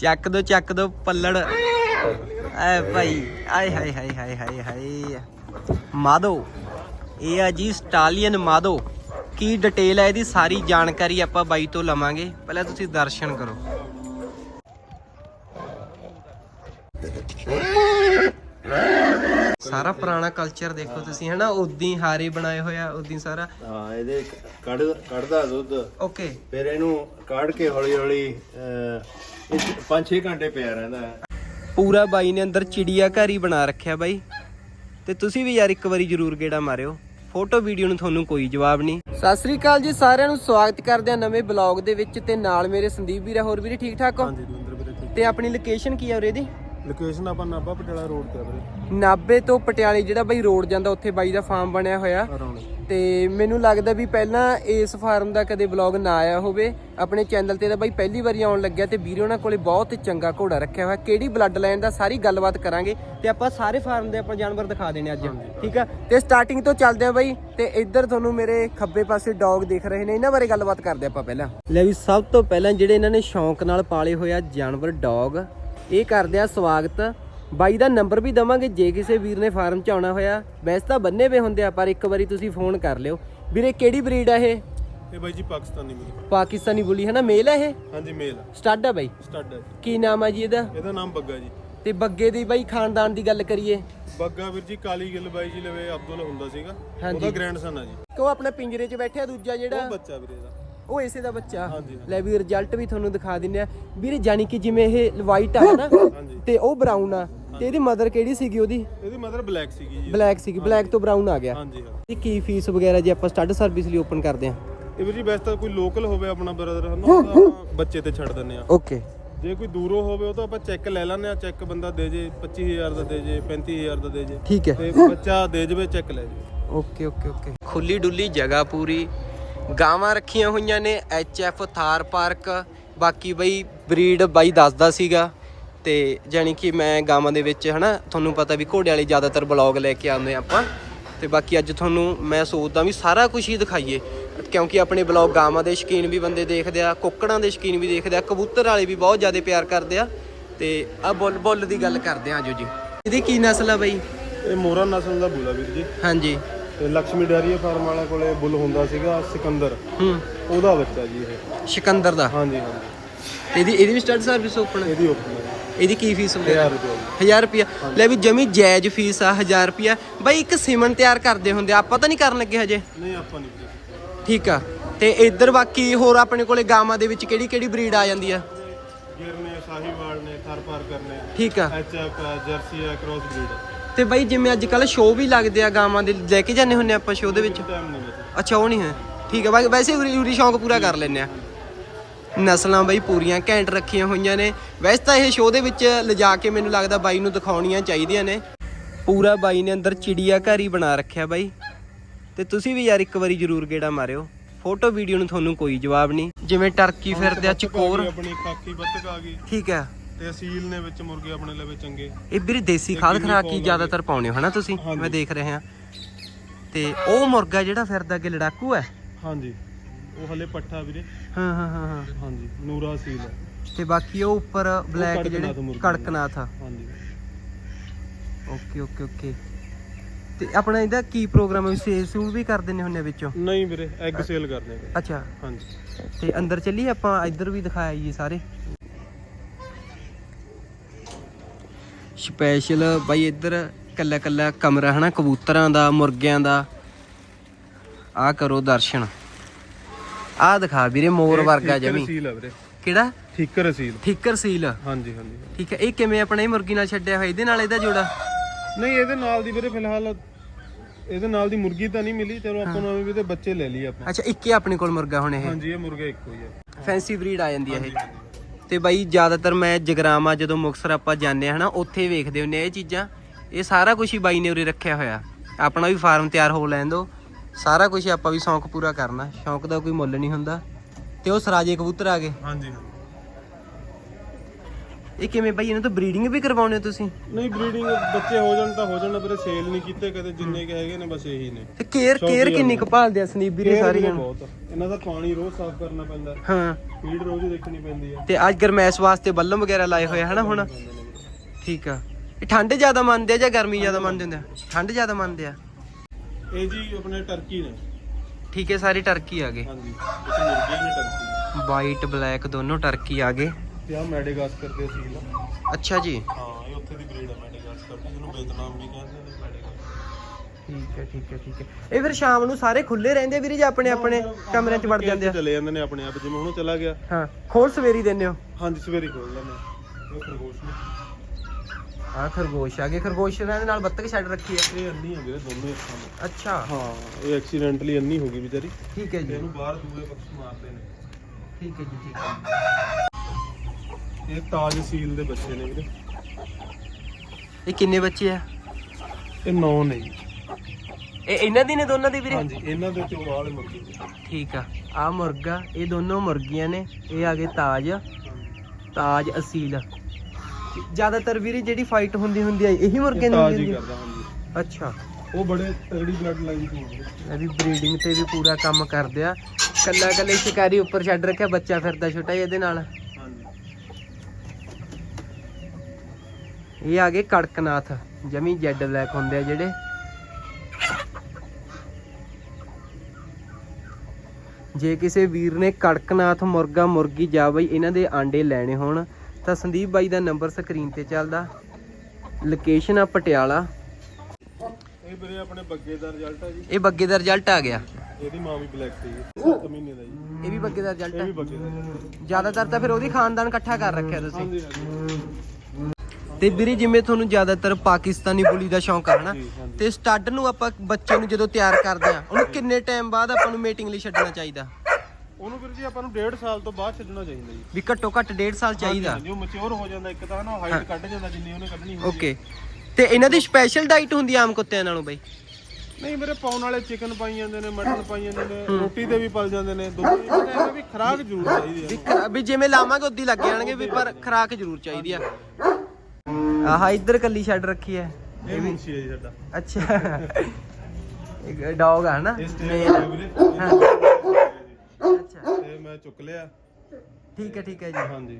ਚੱਕ ਦੋ ਚੱਕ ਦੋ ਪੱਲੜ। ਐ ਭਾਈ ਆਏ ਹਾਏ ਹਾਏ ਹਾਏ ਹਾਏ ਹਾਏ। ਮਾਦੋ ਇਹ ਆ ਜੀ ਸਟਾਲੀਅਨ ਮਾਦੋ ਕੀ ਡਿਟੇਲ ਹੈ ਇਹਦੀ? ਸਾਰੀ ਜਾਣਕਾਰੀ ਆਪਾਂ ਬਾਈ ਤੋਂ ਲਵਾਂਗੇ। ਪਹਿਲਾਂ ਤੁਸੀਂ ਦਰਸ਼ਨ ਕਰੋ। ਸਾਰਾ ਪੁਰਾਣਾ ਕਲਚਰ ਦੇਖੋ ਤੁਸੀਂ ਹਨਾ? ਉਦੀ ਹਾਰੇ ਬਣਾਏ ਹੋਇਆ ਉਦੀ ਸਾਰਾ। ਹਾਂ ਇਹਦੇ ਕੱਢ ਕੱਢਦਾ ਦੁੱਧ। ਓਕੇ ਫਿਰ ਇਹਨੂੰ ਕੱਢ ਕੇ ਹੌਲੀ ਹੌਲੀ ਇਹ 5-6 ਘੰਟੇ ਪਿਆ ਰਹਿੰਦਾ ਹੈ। ਪੂਰਾ ਬਾਈ ਨੇ ਅੰਦਰ ਚਿੜੀਆ ਘਰ ਹੀ ਬਣਾ ਰੱਖਿਆ ਬਾਈ। ਤੇ ਤੁਸੀਂ ਵੀ ਯਾਰ ਇੱਕ ਵਾਰੀ ਜ਼ਰੂਰ ਗੇੜਾ ਮਾਰਿਓ। ਫੋਟੋ ਵੀਡੀਓ ਨੂੰ ਤੁਹਾਨੂੰ ਕੋਈ ਜਵਾਬ ਨਹੀਂ। ਸਤਿ ਸ੍ਰੀ ਅਕਾਲ ਜੀ ਸਾਰਿਆਂ ਨੂੰ ਸਵਾਗਤ ਕਰਦੇ ਆ ਨਵੇਂ ਬਲੌਗ ਦੇ ਵਿੱਚ ਤੇ ਨਾਲ ਮੇਰੇ ਸੰਦੀਪ ਵੀਰਾ ਹੋਰ ਵੀਰੇ ਠੀਕ ਠਾਕ ਹੋ? ਹਾਂਜੀ ਦਵਿੰਦਰ ਵੀਰੇ ਠੀਕ ਤੇ ਆਪਣੀ ਲੋਕੇਸ਼ਨ ਕੀ ਆ ਉਰੇ ਦੀ? ਲੋਕੇਸ਼ਨ ਆਪਾਂ ਨਾਭਾ ਪਟਿਆਲਾ ਰੋਡ ਤੇ ਆ ਵੀਰੇ। ਨਾਬੇ ਤੋਂ ਪਟਿਆਲੇ ਜਿਹੜਾ ਬਾਈ ਰੋਡ ਜਾਂਦਾ ਉੱਥੇ ਬਾਈ ਦਾ ਫਾਰਮ ਬਣਿਆ ਹੋਇਆ। ਤੇ ਮੈਨੂੰ ਲੱਗਦਾ ਵੀ ਪਹਿਲਾਂ ਇਸ ਫਾਰਮ ਦਾ ਕਦੇ ਵਲੌਗ ਨਾ ਆਇਆ ਹੋਵੇ। ਆਪਣੇ ਚੈਨਲ ਤੇ ਤਾਂ ਬਾਈ ਪਹਿਲੀ ਵਾਰੀ ਆਉਣ ਲੱਗਿਆ ਤੇ ਵੀਰੇ ਉਹਨਾਂ ਕੋਲੇ ਬਹੁਤ ਚੰਗਾ ਘੋੜਾ ਰੱਖਿਆ ਹੋਇਆ। ਕਿਹੜੀ ਬਲੱਡ ਲਾਈਨ ਦਾ ਸਾਰੀ ਗੱਲਬਾਤ ਕਰਾਂਗੇ ਤੇ ਆਪਾਂ ਸਾਰੇ ਫਾਰਮ ਦੇ ਆਪਾਂ ਜਾਨਵਰ ਦਿਖਾ ਦੇਣੇ ਅੱਜ। ਠੀਕ ਆ? ਤੇ ਸਟਾਰਟਿੰਗ ਤੋਂ ਚੱਲਦੇ ਆ ਬਾਈ ਤੇ ਇੱਧਰ ਤੁਹਾਨੂੰ ਮੇਰੇ ਖੱਬੇ ਪਾਸੇ ਡੌਗ ਦਿਖ ਰਹੇ ਨੇ। ਇਹਨਾਂ ਬਾਰੇ ਗੱਲਬਾਤ ਕਰਦੇ ਆਪਾਂ ਪਹਿਲਾਂ। ਲੈ ਵੀ ਸਭ ਤੋਂ ਪਹਿਲਾਂ ਜਿਹੜੇ ਇਹਨਾਂ ਨੇ ਸ਼ੌਂਕ ਨਾਲ ਪਾਲੇ ਹੋਇਆ ਜਾਨਵਰ ਡੌਗ ਇਹ ਕਰਦੇ ਆ ਸਵਾਗਤ। ਬਾਈ ਦਾ ਨੰਬਰ ਵੀ ਦਵਾਂਗੇ ਜੇ ਕਿਸੇ ਵੀਰ ਨੇ ਫਾਰਮ 'ਚ ਆਉਣਾ ਹੋਇਆ। ਵੈਸੇ ਤਾਂ ਬੰਨੇ ਵੇ ਹੁੰਦੇ ਆ ਪਰ ਇੱਕ ਵਾਰੀ ਤੁਸੀਂ ਫੋਨ ਕਰ ਲਿਓ। ਵੀਰੇ ਕਿਹੜੀ ਬਰੀਡ ਆ ਇਹ? ਇਹ ਬਾਈ ਜੀ ਪਾਕਿਸਤਾਨੀ ਮੇਲ ਪਾਕਿਸਤਾਨੀ ਬੁਲੀ ਹੈ ਨਾ? ਮੇਲ ਆ ਇਹ? ਹਾਂਜੀ ਮੇਲ ਸਟੱਡ ਆ ਬਾਈ? ਸਟੱਡ ਹੈ ਕੀ ਨਾਮ ਆ ਜੀ ਇਹਦਾ? ਇਹਦਾ ਨਾਮ ਬੱਗਾ ਜੀ। ਤੇ ਬੱਗੇ ਦੀ ਬਾਈ ਖਾਨਦਾਨ ਦੀ ਗੱਲ ਕਰੀਏ। ਬੱਗਾ ਵੀਰ ਜੀ ਕਾਲੀ ਗਿੱਲ ਬਾਈ ਜੀ ਲਵੇ ਅਬਦੁੱਲ ਹੁੰਦਾ ਸੀਗਾ। ਹਾਂਜੀ। ਉਹਦਾ ਗ੍ਰੈਂਡਸਨ ਆ ਜੀ। ਕਿ ਉਹ ਆਪਣੇ ਪਿੰਜਰੇ 'ਚ ਬੈਠਿਆ ਦੂਜਾ ਜਿਹੜਾ? ਉਹ ਬੱਚਾ ਵੀਰੇ ਦਾ। ਉਹ ਇਸੇ ਦਾ ਬੱਚਾ। ਲੈ ਵੀ ਰਿਜ਼ਲਟ ਵੀ ਤੁਹਾਨੂੰ ਦਿਖਾ ਦਿੰਨੇ ਆ। ਵੀਰੇ ਜਾਨੀ ਕਿ ਜਿਵੇਂ ਇਹ ਵਾਈਟ ਆ ਨਾ ਤੇ ਉਹ ਬਰਾਊਨ ਆ। ਤੇ ਇਹਦੀ ਮਦਰ ਕਿਹੜੀ ਸੀਗੀ ਉਹਦੀ? ਇਹਦੀ ਮਦਰ ਬਲੈਕ ਸੀਗੀ ਜੀ। ਬਲੈਕ ਸੀਗੀ। ਬਲੈਕ ਤੋਂ ਬਰਾਊਨ ਆ ਗਿਆ। ਹਾਂਜੀ ਹਾਂ। ਇਹ ਕੀ ਫੀਸ ਵਗੈਰਾ ਜੇ ਆਪਾਂ ਸਟੱਡ ਸਰਵਿਸ ਲਈ ਓਪਨ ਕਰਦੇ ਆ? ਇਹ ਵੀਰ ਜੀ ਵੈਸੇ ਤਾਂ ਕੋਈ ਲੋਕਲ ਹੋਵੇ ਆਪਣਾ ਬ੍ਰਦਰ ਹਨਾ ਬੱਚੇ ਤੇ ਛੱਡ ਦਿੰਨੇ ਆ। ਓਕੇ ਜੇ ਕੋਈ ਦੂਰੋਂ ਹੋਵੇ ਉਹ ਤਾਂ ਆਪਾਂ ਚੈੱਕ ਲੈ ਲੈਂਦੇ ਆ। ਚੈੱਕ ਬੰਦਾ ਦੇ ਜੇ 25000 ਦਾ ਦੇ ਜੇ 35000 ਦਾ ਦੇ ਜੇ। ਠੀਕ ਹੈ। ਤੇ ਬੱਚਾ ਦੇ ਜਵੇ ਚੈੱਕ ਲੈ ਜੇ ਓਕੇ ਓਕੇ ਓਕੇ ਖੁੱਲੀ ਡੁੱਲੀ ਜਗ੍ਹਾ ਪੂਰੀ ਗਾਵਾਂ ਰੱਖੀਆਂ ਹੋਈਆਂ ਨੇ ਐਚ ਐਫ ਥਾਰ ਪਾਰਕ। ਬਾਕੀ ਬਈ ਬਰੀਡ ਬਾਈ ਦੱਸਦਾ ਸੀਗਾ ਤੇ ਜਾਨੀ ਕਿ ਮੈਂ ਗਾਵਾਂ ਦੇ ਵਿੱਚ ਹਨਾ ਤੁਹਾਨੂੰ ਪਤਾ ਵੀ ਘੋੜੇ ਵਾਲੇ ਜ਼ਿਆਦਾਤਰ ਬਲੌਗ ਲੈ ਕੇ ਆਉਂਦੇ ਆਪਾਂ। ਤੇ ਬਾਕੀ ਅੱਜ ਤੁਹਾਨੂੰ ਮੈਂ ਸੋਚਦਾ ਵੀ ਸਾਰਾ ਕੁਝ ਹੀ ਦਿਖਾਈਏ ਕਿਉਂਕਿ ਆਪਣੇ ਬਲੌਗ ਗਾਵਾਂ ਦੇ ਸ਼ੌਕੀਨ ਵੀ ਬੰਦੇ ਦੇਖਦੇ ਆ ਕੁੱਕੜਾਂ ਦੇ ਸ਼ੌਕੀਨ ਵੀ ਦੇਖਦੇ ਆ ਕਬੂਤਰ ਵਾਲੇ ਵੀ ਬਹੁਤ ਜ਼ਿਆਦਾ ਪਿਆਰ ਕਰਦੇ ਆ। ਤੇ ਆ ਬੁੱਲ ਬੁੱਲ ਦੀ ਗੱਲ ਕਰਦੇ ਆ ਆਜੋ ਜੀ। ਇਹਦੀ ਕੀ ਨਸਲ ਆ ਬਈ? ਇਹ ਮੋਰਾ ਨਸਲ ਦਾ ਬੁੱਲਾ ਵੀਰ ਜੀ। ਹਾਂਜੀ। ਤੇ ਲక్ష్ਮੀ ਡੈਰੀ ਫਾਰਮ ਵਾਲਾ ਕੋਲੇ ਬੁੱਲ ਹੁੰਦਾ ਸੀਗਾ ਸਿਕੰਦਰ। ਹੂੰ। ਉਹਦਾ ਬੱਚਾ ਜੀ ਇਹ। ਸਿਕੰਦਰ ਦਾ? ਹਾਂਜੀ ਹਾਂਜੀ। ਇਹਦੀ ਇਹਦੀ ਵੀ ਸਟੱਡ ਸਰਵਿਸ ਓਪਨ ਹੈ? ਇਹਦੀ ਓਪਨ ਹੈ। ਇਹਦੀ ਕੀ ਫੀਸ ਹੁੰਦੀ 1000 ਰੁਪਏ 1000 ਰੁਪਿਆ ਲੈ ਵੀ ਜਮੀ ਜਾਇਜ਼ ਫੀਸ ਆ 1000 ਰੁਪਿਆ ਬਈ ਇੱਕ ਸੀਮਨ ਤਿਆਰ ਕਰਦੇ ਹੁੰਦੇ ਆ, ਆਪਾਂ ਤਾਂ ਨਹੀਂ ਕਰਨ ਲੱਗੇ ਹਜੇ। ਨਹੀਂ ਆਪਾਂ ਨਹੀਂ। ਠੀਕ ਆ। ਤੇ ਇੱਧਰ ਬਾਕੀ ਹੋਰ ਆਪਣੇ ਕੋਲੇ ਗਾਵਾਂ ਦੇ ਵਿੱਚ ਕਿਹੜੀ ਕਿਹੜੀ ਬਰੀਡ ਆ ਜਾਂਦੀ ਆ? ਗਿਰ ਨੇ ਸਾਹੀਵਾਲ ਨੇ ਥਰ ਪਾਰਕਰ ਨੇ ਠੀਕ ਆ। ਐਚਐਫ ਜਰਸੀ ਹੈ ਕ੍ਰੋਸ ਬਰੀਡ ਤੇ ਬਈ ਜਿਵੇਂ ਅੱਜ ਕੱਲ ਸ਼ੋਅ ਵੀ ਲੱਗਦੇ ਆ ਗਾਵਾਂ ਦੇ ਲੈ ਕੇ ਜਾਂਦੇ ਹੁੰਨੇ ਆਪਾਂ ਸ਼ੋਅ ਦੇ ਵਿੱਚ? ਅੱਛਾ ਉਹ ਨਹੀਂ ਹੈ ਠੀਕ ਹੈ ਬਾਈ ਵੈਸੇ ਉਰੀ ਸ਼ੌਂਕ ਪੂਰਾ ਕਰ ਲੈਂਦੇ ਆ। ਨਸਲਾਂ ਬਈ ਪੂਰੀਆਂ ਘੈਂਟ ਰੱਖੀਆਂ ਹੋਈਆਂ ਨੇ। ਵੈਸੇ ਤਾਂ ਇਹ ਸ਼ੋਅ ਦੇ ਵਿੱਚ ਲਿਜਾ ਕੇ ਮੈਨੂੰ ਲੱਗਦਾ ਬਾਈ ਨੂੰ ਦਿਖਾਉਣੀਆਂ ਚਾਹੀਦੀਆਂ ਨੇ। ਪੂਰਾ ਬਾਈ ਨੇ ਅੰਦਰ ਚਿੜੀਆ ਘਰ ਹੀ ਬਣਾ ਰੱਖਿਆ ਬਾਈ। ਤੇ ਤੁਸੀਂ ਵੀ ਯਾਰ ਇੱਕ ਵਾਰੀ ਜ਼ਰੂਰ ਗੇੜਾ ਮਾਰਿਓ। ਫੋਟੋ ਵੀਡੀਓ ਨੂੰ ਤੁਹਾਨੂੰ ਕੋਈ ਜਵਾਬ ਨਹੀਂ। ਜਿਵੇਂ ਟਰਕੀ ਫਿਰਦੇ ਆ ਚਕੋਰ। ਆਪਣੀ ਖਾਕੀ ਬੱਤਕ ਆ ਗਈ। ਠੀਕ ਹੈ ਤੇ ਅਸੀਲ ਨੇ ਵਿੱਚ ਮੁਰਗੇ ਆਪਣੇ ਲਵੇ ਚੰਗੇ। ਇਹ ਵੀਰੇ ਦੇਸੀ ਖਾਦ ਖਰਾਕੀ ਜ਼ਿਆਦਾਤਰ ਪਾਉਣੇ ਹੋ ਹਨਾ ਤੁਸੀਂ? ਮੈਂ ਦੇਖ ਰਿਹਾ। ਤੇ ਉਹ ਮੁਰਗਾ ਜਿਹੜਾ ਫਿਰਦਾ ਅੱਗੇ ਲੜਾਕੂ ਹੈ? ਹਾਂਜੀ। ਉਹ ਹਲੇ ਪੱਠਾ ਵੀਰੇ। ਹਾਂ ਹਾਂ ਹਾਂ ਹਾਂ। ਹਾਂਜੀ ਨੂਰਾ ਅਸੀਲ ਹੈ। ਤੇ ਬਾਕੀ ਉਹ ਉੱਪਰ ਬਲੈਕ ਜਿਹੜੇ ਕੜਕਨਾਥ ਆ। ਹਾਂਜੀ। Okay okay okay. ਤੇ ਆਪਣਾ ਇਹਦਾ ਕੀ ਪ੍ਰੋਗਰਾਮ ਹੈ? ਸੇਲ ਸੂਲ ਵੀ ਕਰ ਦਿੰਨੇ ਹੁੰਨੇ ਵਿੱਚੋਂ? ਨਹੀਂ ਵੀਰੇ ਐਗ ਸੇਲ ਕਰਦੇ ਨੇ। ਅੱਛਾ। ਹਾਂਜੀ। ਤੇ ਅੰਦਰ ਚੱਲੀਏ ਆਪਾਂ? ਇੱਧਰ ਵੀ ਦਿਖਾਇਆ ਜੀ ਸਾਰੇ। ਸਪੈਸ਼ਲ ਬਾਈ ਇੱਧਰ ਕੱਲਾ ਕੱਲਾ ਕਮਰਾ ਹਨਾ ਕਬੂਤਰਾਂ ਦਾ ਮੁਰਗਿਆਂ ਦਾ। ਆ ਕਰੋ ਦਰਸ਼ਨ। ਆ ਦਿਖਾ ਵੀਰੇ ਮੋਰ ਵਰਗਾ ਜਮੀ ਵੀਰੇ। ਕਿਹੜਾ? ਠੀਕਰ ਅਸੀਲ ਠੀਕਰ ਸੀਲ। ਹਾਂਜੀ ਹਾਂਜੀ ਠੀਕ ਹੈ ਇਹ ਕਿਵੇਂ ਆਪਣਾ ਮੁਰਗੀ ਨਾਲ ਛੱਡਿਆ ਹੋਇਆ? ਇਹਦੇ ਨਾਲ ਇਹਦਾ ਜੋੜਾ? ਨਹੀਂ ਇਹਦੇ ਨਾਲ ਦੀ ਵੀਰੇ ਫਿਲਹਾਲ ਇਹਦੇ ਨਾਲ ਦੀ ਮੁਰਗੀ ਤਾਂ ਨਹੀਂ ਮਿਲੀ ਚਲੋ ਆਪਾਂ ਨੂੰ ਵੀ ਇਹਦੇ ਬੱਚੇ ਲੈ ਲਈ ਆਪਾਂ। ਅੱਛਾ ਇੱਕ ਹੀ ਆਪਣੇ ਕੋਲ ਮੁਰਗਾ ਹੁਣ ਇਹ? ਹਾਂਜੀ ਇਹ ਮੁਰਗਾ ਇੱਕੋ ਹੀ ਹੈ। ਫੈਂਸੀ ਬਰੀਡ ਆ ਜਾਂਦੀ ਹੈ ਇਹ। ਤੇ ਬਾਈ ਜ਼ਿਆਦਾਤਰ ਮੈਂ ਜਗਰਾਮਾ ਜਦੋਂ ਮੁਕਸਰ ਆਪਾਂ ਜਾਂਦੇ ਹਾਂ ਹਨਾ, ਉੱਥੇ ਵੇਖਦੇ ਹੁੰਨੇ ਆ ਇਹ ਚੀਜ਼ਾਂ। ਇਹ ਸਾਰਾ ਕੁਝ ਹੀ ਬਾਈ ਨੇ ਉਰੇ ਰੱਖਿਆ ਹੋਇਆ। ਆਪਣਾ ਵੀ ਫਾਰਮ ਤਿਆਰ ਹੋ ਲੈਣ ਦੋ। ਸਾਰਾ ਕੁਝ ਆਪਾਂ ਵੀ ਸ਼ੌਂਕ ਪੂਰਾ ਕਰਨਾ। ਸ਼ੌਂਕ ਦਾ ਕੋਈ ਮੁੱਲ ਨਹੀਂ ਹੁੰਦਾ। ਤੇ ਉਹ ਸਰਾਜੇ ਕਬੂਤਰ ਆ ਗਏ। ਹਾਂਜੀ। ਇਹ ਕਿਵੇਂ ਬਾਈ ਇਹਨਾਂ ਤੋਂ ਬਰੀਡਿੰਗ ਵੀ ਕਰਵਾਉਂਦੇ ਹੋ ਤੁਸੀਂ? ਨਹੀਂ ਬਰੀਡਿੰਗ ਬੱਚੇ ਹੋ ਜਾਣ ਤਾਂ ਹੋ ਜਾਣ ਵੀਰੇ ਸੇਲ ਨਹੀਂ ਕੀਤੇ ਕਦੇ ਜਿੰਨੇ ਕਿ ਹੈਗੇ ਨੇ ਬਸ ਇਹੀ ਨੇ। ਤੇ ਕੇਅਰ ਕੇਅਰ ਕਿੰਨੀ ਕੁ ਭਾਲਦੇ ਆ ਸਨੀਪ ਵੀਰੇ Care ਸਾਰੀ ਵੀਰੇ ਬਹੁਤ। ਇਹਨਾਂ ਦਾ ਪਾਣੀ ਰੋਜ਼ ਸਾਫ਼ ਕਰਨਾ ਪੈਂਦਾ। ਹਾਂ। ਫੀਡ ਰੋਜ਼ ਹੀ ਦੇਖਣੀ ਪੈਂਦੀ ਹੈ ਤੇ ਅੱਜ ਗਰਮੈਸ਼ ਵਾਸਤੇ ਬੱਲਮ ਵਗੈਰਾ ਲਾਏ ਹੋਏ ਆ ਹਨਾ ਹੁਣ? ਠੀਕ ਆ। ਇਹ ਠੰਡ ਜ਼ਿਆਦਾ ਮੰਨਦੇ ਆ ਜਾਂ ਗਰਮੀ ਜ਼ਿਆਦਾ ਮੰਨਦੇ ਹੁੰਦੇ ਆ? ਠੰਡ ਜ਼ਿਆਦਾ ਮੰਨਦੇ ਆ? ਇਹ ਜੀ ਆਪਣੇ ਟਰਕੀ ਨੇ। ਠੀਕ ਹੈ ਸਾਰੇ ਟਰਕੀ ਆ ਗਏ। ਹਾਂਜੀ। ਨੇ ਟਰਕੀ ਵਾਈਟ ਬਲੈਕ ਦੋਨੋਂ ਟਰਕੀ ਆ ਗਏ। ਤੇ ਆ ਮੈਡੇਗਾਸਕਰ ਦੇ ਸੀਲ। ਆ। ਅੱਛਾ ਜੀ। ਹਾਂ ਇਹ ਉੱਥੇ ਦੀ ਬਰੀਡ ਆ ਮੈਡੇਗਾਸਕਰ ਦੀ ਜਿਹਨੂੰ ਵੀਅਤਨਾਮ ਵੀ ਕਹਿੰਦੇ ਨੇ ਮੈਡੇਗਾਸਕਰ। ਠੀਕ ਹੈ ਠੀਕ ਹੈ ਠੀਕ ਹੈ। ਇਹ ਫਿਰ ਸ਼ਾਮ ਨੂੰ ਸਾਰੇ ਖੁੱਲੇ ਰਹਿੰਦੇ ਆ ਵੀਰੇ ਜਾਂ ਆਪਣੇ ਆਪਣੇ ਕਮਰਿਆਂ 'ਚ ਵੜ ਜਾਂਦੇ ਆ? ਚਲੇ ਜਾਂਦੇ ਨੇ ਆਪਣੇ ਆਪ ਜਿਵੇਂ ਹੁਣ ਉਹ ਚਲਾ ਗਿਆ। ਹਾਂ ਖੋਲ ਸਵੇਰੀ ਦਿੰਦੇ ਹੋ? ਹਾਂਜੀ ਸਵੇਰੇ ਖੋਲ ਲੈਂਦੇ। ਇਹ ਖਰਗੋਸ਼ ਨੇ। ਆ ਖਰਗੋਸ਼ ਆ ਗਏ। ਖਰਗੋਸ਼ ਦੇ ਨਾਲ ਬੱਤਕ ਛੱਡ ਰੱਖੀ ਆ। ਇਹ ਅੰਨੀ ਆ ਵੀਰੇ ਦੋਨੇ ਅੱਖਾਂ ਨੇ ਅੱਛਾ। ਹਾਂ ਇਹ ਐਕਸੀਡੈਂਟਲੀ ਅੰਨੀ ਹੋ ਗਈ ਵਿਚਾਰੀ। ਠੀਕ ਹੈ ਤੇ ਜੀ। ਇਹਨੂੰ ਬਾਹਰ ਦੂਏ ਪਕਸ਼ ਮਾਰਦੇ ਨੇ। ਠੀਕ ਹੈ ਜੀ ਠੀਕ ਹੈ। ਇਹ ਤਾਜ ਸੀਲ ਦੇ ਬੱਚੇ ਨੇ ਵੀਰੇ। ਇਹ ਕਿੰਨੇ ਬੱਚੇ ਆ? ਇਹ ਨੌ ਨੇ ਜੀ। ਇਹ ਇਹਨਾਂ ਦੀ ਨੇ ਦੋਨਾਂ ਦੀ ਵੀਰੇ? ਹਾਂਜੀ ਇਹਨਾਂ ਦੇ ਚੋਂ ਵਾਲੇ ਮੁਰਗੇ ਨੇ। ਠੀਕ ਆ। ਆ ਮੁਰਗਾ ਇਹ ਦੋਨੋਂ ਮੁਰਗੀਆਂ ਨੇ। ਇਹ ਆ ਗਏ ਤਾਜ। ਤਾਜ ਅਸੀਲ। ਜ਼ਿਆਦਾਤਰ ਵੀਰੇ ਜਿਹੜੀ ਫਾਈਟ ਹੁੰਦੀ ਹੁੰਦੀ ਆ ਇਹੀ ਦੀ ਤਾਜ ਹੁੰਦੀ ਹੀ ਹੁੰਦੀ ਕਰਦਾ ਹਾਂਜੀ। ਆ? ਅੱਛਾ। ਉਹ ਬੜੇ ਤਗੜੀ ਬਲੱਡ ਲਾਈਨ ਤੋਂ ਹੁੰਦੇ ਇਹ ਵੀ ਬਰੀਡਿੰਗ ਤੇ ਵੀ ਪੂਰਾ ਕੰਮ ਕਰਦੇ ਆ। ਕੱਲਾ ਕੱਲੇ ਸ਼ਿਕਾਰੀ ਉੱਪਰ ਛੱਡ ਰੱਖਿਆ ਬੱਚਾ ਫਿਰਦਾ ਛੋਟਾ ਜਿਹਾ ਇਹਦੇ ਨਾਲ ਹਾਂਜੀ ਇਹ ਆ ਗਏ ਕੜਕਨਾਥ ਜਮੀ ਜੈਡ ਬਲੈਕ ਹੁੰਦੇ ਆ ਜਿਹੜੇ। ਜੇ ਕਿਸੇ ਵੀਰ ਨੇ ਕੜਕਨਾਥ ਮੁਰਗਾ ਮੁਰਗੀ ਜਾਂ ਬਈ ਇਹਨਾਂ ਦੇ ਆਂਡੇ ਲੈਣੇ ਹੋਣ ਤਾਂ ਸੰਦੀਪ ਬਾਈ ਦਾ ਨੰਬਰ ਸਕਰੀਨ ਤੇ ਚੱਲਦਾ। ਲੋਕੇਸ਼ਨ ਆ ਪਟਿਆਲਾ। ਇਹ ਵੀਰੇ ਆਪਣੇ ਬੱਗੇ ਦਾ ਰਿਜ਼ਲਟ ਆ ਜੀ। ਇਹ ਬੱਗੇ ਦਾ ਰਿਜ਼ਲਟ ਆ ਗਿਆ। ਇਹਦੀ ਮਾਂ ਵੀ ਬਲੈਕ ਸੀ। 7 ਮਹੀਨੇ ਦਾ ਜੀ। ਇਹ ਵੀ ਬੱਗੇ ਦਾ ਰਿਜ਼ਲਟ ਇਹ ਹੈ ਵੀ ਬੱਗੇ ਦਾ ਜ਼ਿਆਦਾਤਰ ਤਾਂ ਫਿਰ ਉਹਦੀ ਖਾਨਦਾਨ ਇਕੱਠਾ ਕਰ ਰੱਖਿਆ ਤੁਸੀਂ। ਹਾਂਜੀ ਹਾਂਜੀ। ਤੇ ਵੀਰੇ ਜਿਵੇਂ ਤੁਹਾਨੂੰ ਜ਼ਿਆਦਾਤਰ ਪਾਕਿਸਤਾਨੀ ਬੁਲੀ ਦਾ ਸ਼ੌਂਕ ਆ ਹਨਾ। ਤੇ ਸਟੱਡ ਨੂੰ ਆਪਾਂ ਬੱਚੇ ਨੂੰ ਜਦੋਂ ਤਿਆਰ ਕਰਦੇ ਆ ਉਹਨੂੰ ਕਿੰਨੇ ਟਾਈਮ ਬਾਅਦ ਆਪਾਂ ਨੂੰ ਮੀਟਿੰਗ ਲਈ ਛੱਡਣਾ ਚਾਹੀਦਾ? ਉਹਨੂੰ ਵੀਰ ਜੀ ਆਪਾਂ ਨੂੰ 1.5 ਸਾਲ ਤੋਂ ਬਾਅਦ ਛੱਡਣਾ ਚਾਹੀਦਾ ਜੀ। ਵੀ ਘੱਟੋ ਘੱਟ 1.5 ਸਾਲ ਚਾਹੀਦਾ। ਜੋ ਮੈਚੁਰ ਹੋ ਜਾਂਦਾ ਇੱਕ ਤਾਂ ਨਾ ਹਾਈਟ ਕੱਢ ਜਾਂਦਾ ਜਿੰਨੀ ਉਹਨੇ ਕੱਢਣੀ ਹੁੰਦੀ ਓਕੇ ਤੇ ਇਹਨਾਂ ਦੀ ਸਪੈਸ਼ਲ ਡਾਈਟ ਹੁੰਦੀ ਆਮ ਕੁੱਤਿਆਂ ਨਾਲੋਂ ਬਈ? ਨਹੀਂ ਮੇਰੇ ਪਾਉਣ ਵਾਲੇ ਚਿਕਨ ਪਾਈ ਜਾਂਦੇ ਨੇ ਮਟਨ ਪਾਈ ਜਾਂਦੇ ਨੇ ਰੋਟੀ ਤੇ ਵੀ ਪਲ ਜਾਂਦੇ ਨੇ ਦੁੱਧ ਵੀ ਇਹਨਾਂ ਵੀ ਖਰਾਕ ਜ਼ਰੂਰ ਚਾਹੀਦੀ ਹੈ ਵੀ ਜਿਵੇਂ ਲਾਵਾਂਗੇ ਉਦੀ ਲੱਗ ਜਾਣਗੇ ਵੀ ਪਰ ਖਰਾਕ ਜ਼ਰੂਰ ਚਾਹੀਦੀ ਆ। ਆਹ ਇੱਧਰ ਕੱਲੀ ਛੱਡ ਰੱਖੀ ਹੈ। ਇਹ ਮੁੰਸ਼ੀ ਹੈ ਜੀ ਸਾਡਾ। ਅੱਛਾ। ਇੱਕ ਡੌਗ ਆ ਇਹ Male ਆ। ਵੀਰੇ ਅੱਛਾ। ਤੇ ਮੈਂ ਚੁੱਕ ਲਿਆ। ਠੀਕ ਹੈ ਠੀਕ ਹੈ ਜੀ। ਹਾਂਜੀ।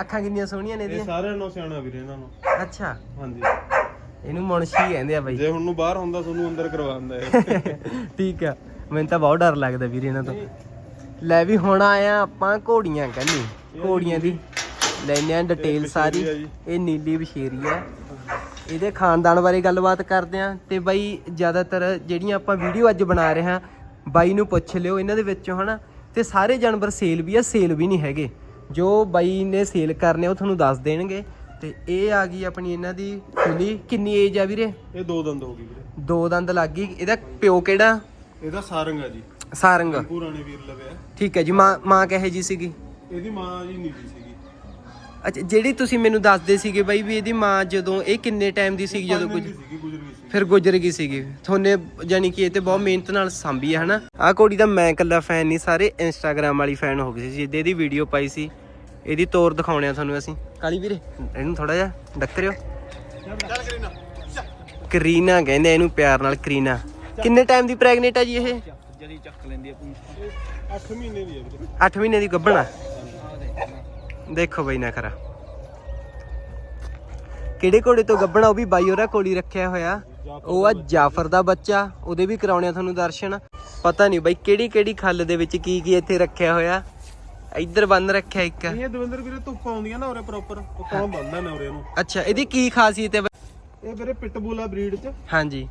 ਅੱਖਾਂ ਕਿੰਨੀਆਂ ਸੋਹਣੀਆਂ ਨੇ ਇਹ ਇਹਦੀਆਂ? ਸਾਰਿਆਂ ਨੂੰ ਸਿਆਣਾ ਵੀਰੇ ਇਹਨਾਂ ਨੂੰ ਅੱਛਾ। ਹਾਂਜੀ। ਇਹਨੂੰ ਮੁਨਸ਼ੀ ਕਹਿੰਦੇ ਆ ਬਾਈ। ਜੇ ਹੁਣ ਨੂੰ ਬਾਹਰ ਹੁੰਦਾ ਤੁਹਾਨੂੰ ਅੰਦਰ ਕਰਵਾਉਂਦਾ ਹੈ ਠੀਕ ਆ। ਮੈਨੂੰ ਤਾਂ ਬਹੁਤ ਡਰ ਲੱਗਦਾ ਵੀਰ ਇਹਨਾਂ ਤੋਂ। ਲੈ ਵੀ ਹੁਣ ਆਇਆ ਆਪਾਂ ਘੋੜੀਆਂ ਕੰਨੀ ਘੋੜੀਆਂ ਦੀ। ਲੈਨੇ ਆ ਡਿਟੇਲ ਸਾਰੀ। ਇਹ ਨੀਲੀ ਬਸ਼ੇਰੀ ਆ। ਇਹਦੇ ਖਾਨਦਾਨ ਬਾਰੇ ਗੱਲਬਾਤ ਕਰਦੇ ਆ ਤੇ ਬਾਈ ਜ਼ਿਆਦਾਤਰ ਜਿਹੜੀਆਂ ਆਪਾਂ ਵੀਡੀਓ ਅੱਜ ਬਣਾ ਰਹੇ ਹਾਂ ਬਾਈ ਨੂੰ ਪੁੱਛ ਲਿਓ ਇਹਨਾਂ ਦੇ ਵਿੱਚੋਂ ਹਨਾ? ਤੇ ਸਾਰੇ ਜਾਨਵਰ ਸੇਲ ਵੀ ਆ ਸੇਲ ਵੀ ਨਹੀਂ ਹੈਗੇ। ਜੋ ਬਾਈ ਨੇ ਸੇਲ ਕਰਨੇ ਉਹ ਤੁਹਾਨੂੰ ਦੱਸ ਦੇਣਗੇ। ਤੇ ਇਹ ਆ ਗਈ ਆਪਣੀ ਇਹਨਾਂ ਦੀ ਫੁੱਲੀ ਕਿੰਨੀ ਏਜ ਆ ਵੀਰੇ? ਇਹ ਦੋ ਦੰਦ ਹੋ ਗਈ ਵੀਰੇ। ਦੋ ਦੰਦ ਲੱਗ ਗਈ। ਇਹਦਾ ਪਿਓ ਕਿਹੜਾ? ਇਹਦਾ ਸਾਰੰਗ ਆ ਜੀ। ਸਾਰੰਗ। ਪੁਰਾਣੇ ਵੀਰ ਲਵੇ ਠੀਕ ਹੈ ਜੀ। ਮਾਂ ਮਾਂ ਕਹੇ ਜੀ ਸੀਗੀ? ਇਹਦੀ ਮਾਂ ਜੀ ਨੀਲੀ ਸੀਗੀ ਅੱਛਾ ਜਿਹੜੀ ਤੁਸੀਂ ਮੈਨੂੰ ਦੱਸਦੇ ਸੀਗੇ ਬਾਈ ਵੀ ਇਹਦੀ ਮਾਂ ਜਦੋਂ ਇਹ ਕਿੰਨੇ ਟਾਈਮ ਦੀ ਸੀਗੀ ਜਦੋਂ ਕੁਝ ਸੀ। ਫਿਰ ਗੁਜ਼ਰ ਗਈ ਸੀਗੀ। ਤੁਹਾਨੇ ਯਾਨੀ ਕਿ ਇਹ ਤੇ ਬਹੁਤ ਮਿਹਨਤ ਨਾਲ ਸੰਭੀ ਹੈ ਹਨਾ? ਆਹ ਘੋੜੀ ਦਾ ਮੈਂ ਇਕੱਲਾ ਫੈਨ ਨਹੀਂ ਸਾਰੇ ਇੰਸਟਾਗ੍ਰam ਵਾਲੀ ਫੈਨ ਹੋ ਗਏ ਸੀ ਜਿੱਦੇ ਇਹਦੀ ਵੀਡੀਓ ਪਾਈ ਸੀ। ਇਹਦੀ ਤੋਰ ਦਿਖਾਉਣੇ ਆ ਤੁਹਾਨੂੰ ਅਸੀਂ। ਕਾਲੀ ਵੀਰੇ ਇਹਨੂੰ ਥੋੜਾ ਜਿਹਾ ਡੱਕਰਿਓ। ਚੱਲ ਕਰੀਨਾ। ਕਰੀਨਾ ਕਹਿੰਦੇ ਆ ਇਹਨੂੰ ਪਿਆਰ ਨਾਲ ਕਰੀਨਾ। ਕਿੰਨੇ ਟਾਈਮ ਦੀ ਪ੍ਰੈਗਨੈਂਟ ਆ ਜੀ ਇਹ? ਜਦੀ ਚੱਕ ਲੈਂਦੀ ਆ 8 ਮਹੀਨੇ ਦੀ ਆ ਵੀਰੇ। 8 ਮਹੀਨੇ ਦੀ ਗੱਭਣਾ ਦੇਖੋ ਬਈ ਨਾ ਖਰਾ ਕਿਹੜੇ ਘੋੜੇ ਤੋਂ ਗੱਭਣਾ ਉਹ ਵੀ ਬਾਈ ਹੋਰਾਂ ਕੋਲ ਹੀ ਰੱਖਿਆ ਹੋਇਆ। ਉਹ ਆ ਜਾਫਰ ਦਾ ਬੱਚਾ ਉਹਦੇ ਵੀ ਕਰਾਉਣੇ ਆ ਤੁਹਾਨੂੰ ਦਰਸ਼ਨ। ਪਤਾ ਨਹੀਂ ਬਾਈ ਕਿਹੜੀ ਕਿਹੜੀ ਖੱਲ ਦੇ ਵਿੱਚ ਕੀ ਕੀ ਇੱਥੇ ਰੱਖਿਆ ਹੋਇਆ। ਇੱਧਰ ਬੰਨ ਰੱਖਿਆ ਇੱਕ। ਇਹ ਦਵਿੰਦਰ ਵੀਰੇ ਧੁੱਪ ਆਉਂਦੀਆਂ ਨਾ ਉਰੇ ਪ੍ਰੋਪਰ ਉਹ ਤਾਂ ਬੰਨਦਾ ਨਾ ਉਰੇ ਨੂੰ ਅੱਛਾ ਇਹਦੀ ਕੀ ਖਾਸੀਅਤ ਹੈ? ਇਹ ਵੀਰੇ ਪਿਟਬੁਲ ਆ ਬਰੀਡ ਚ। ਹਾਂਜੀ।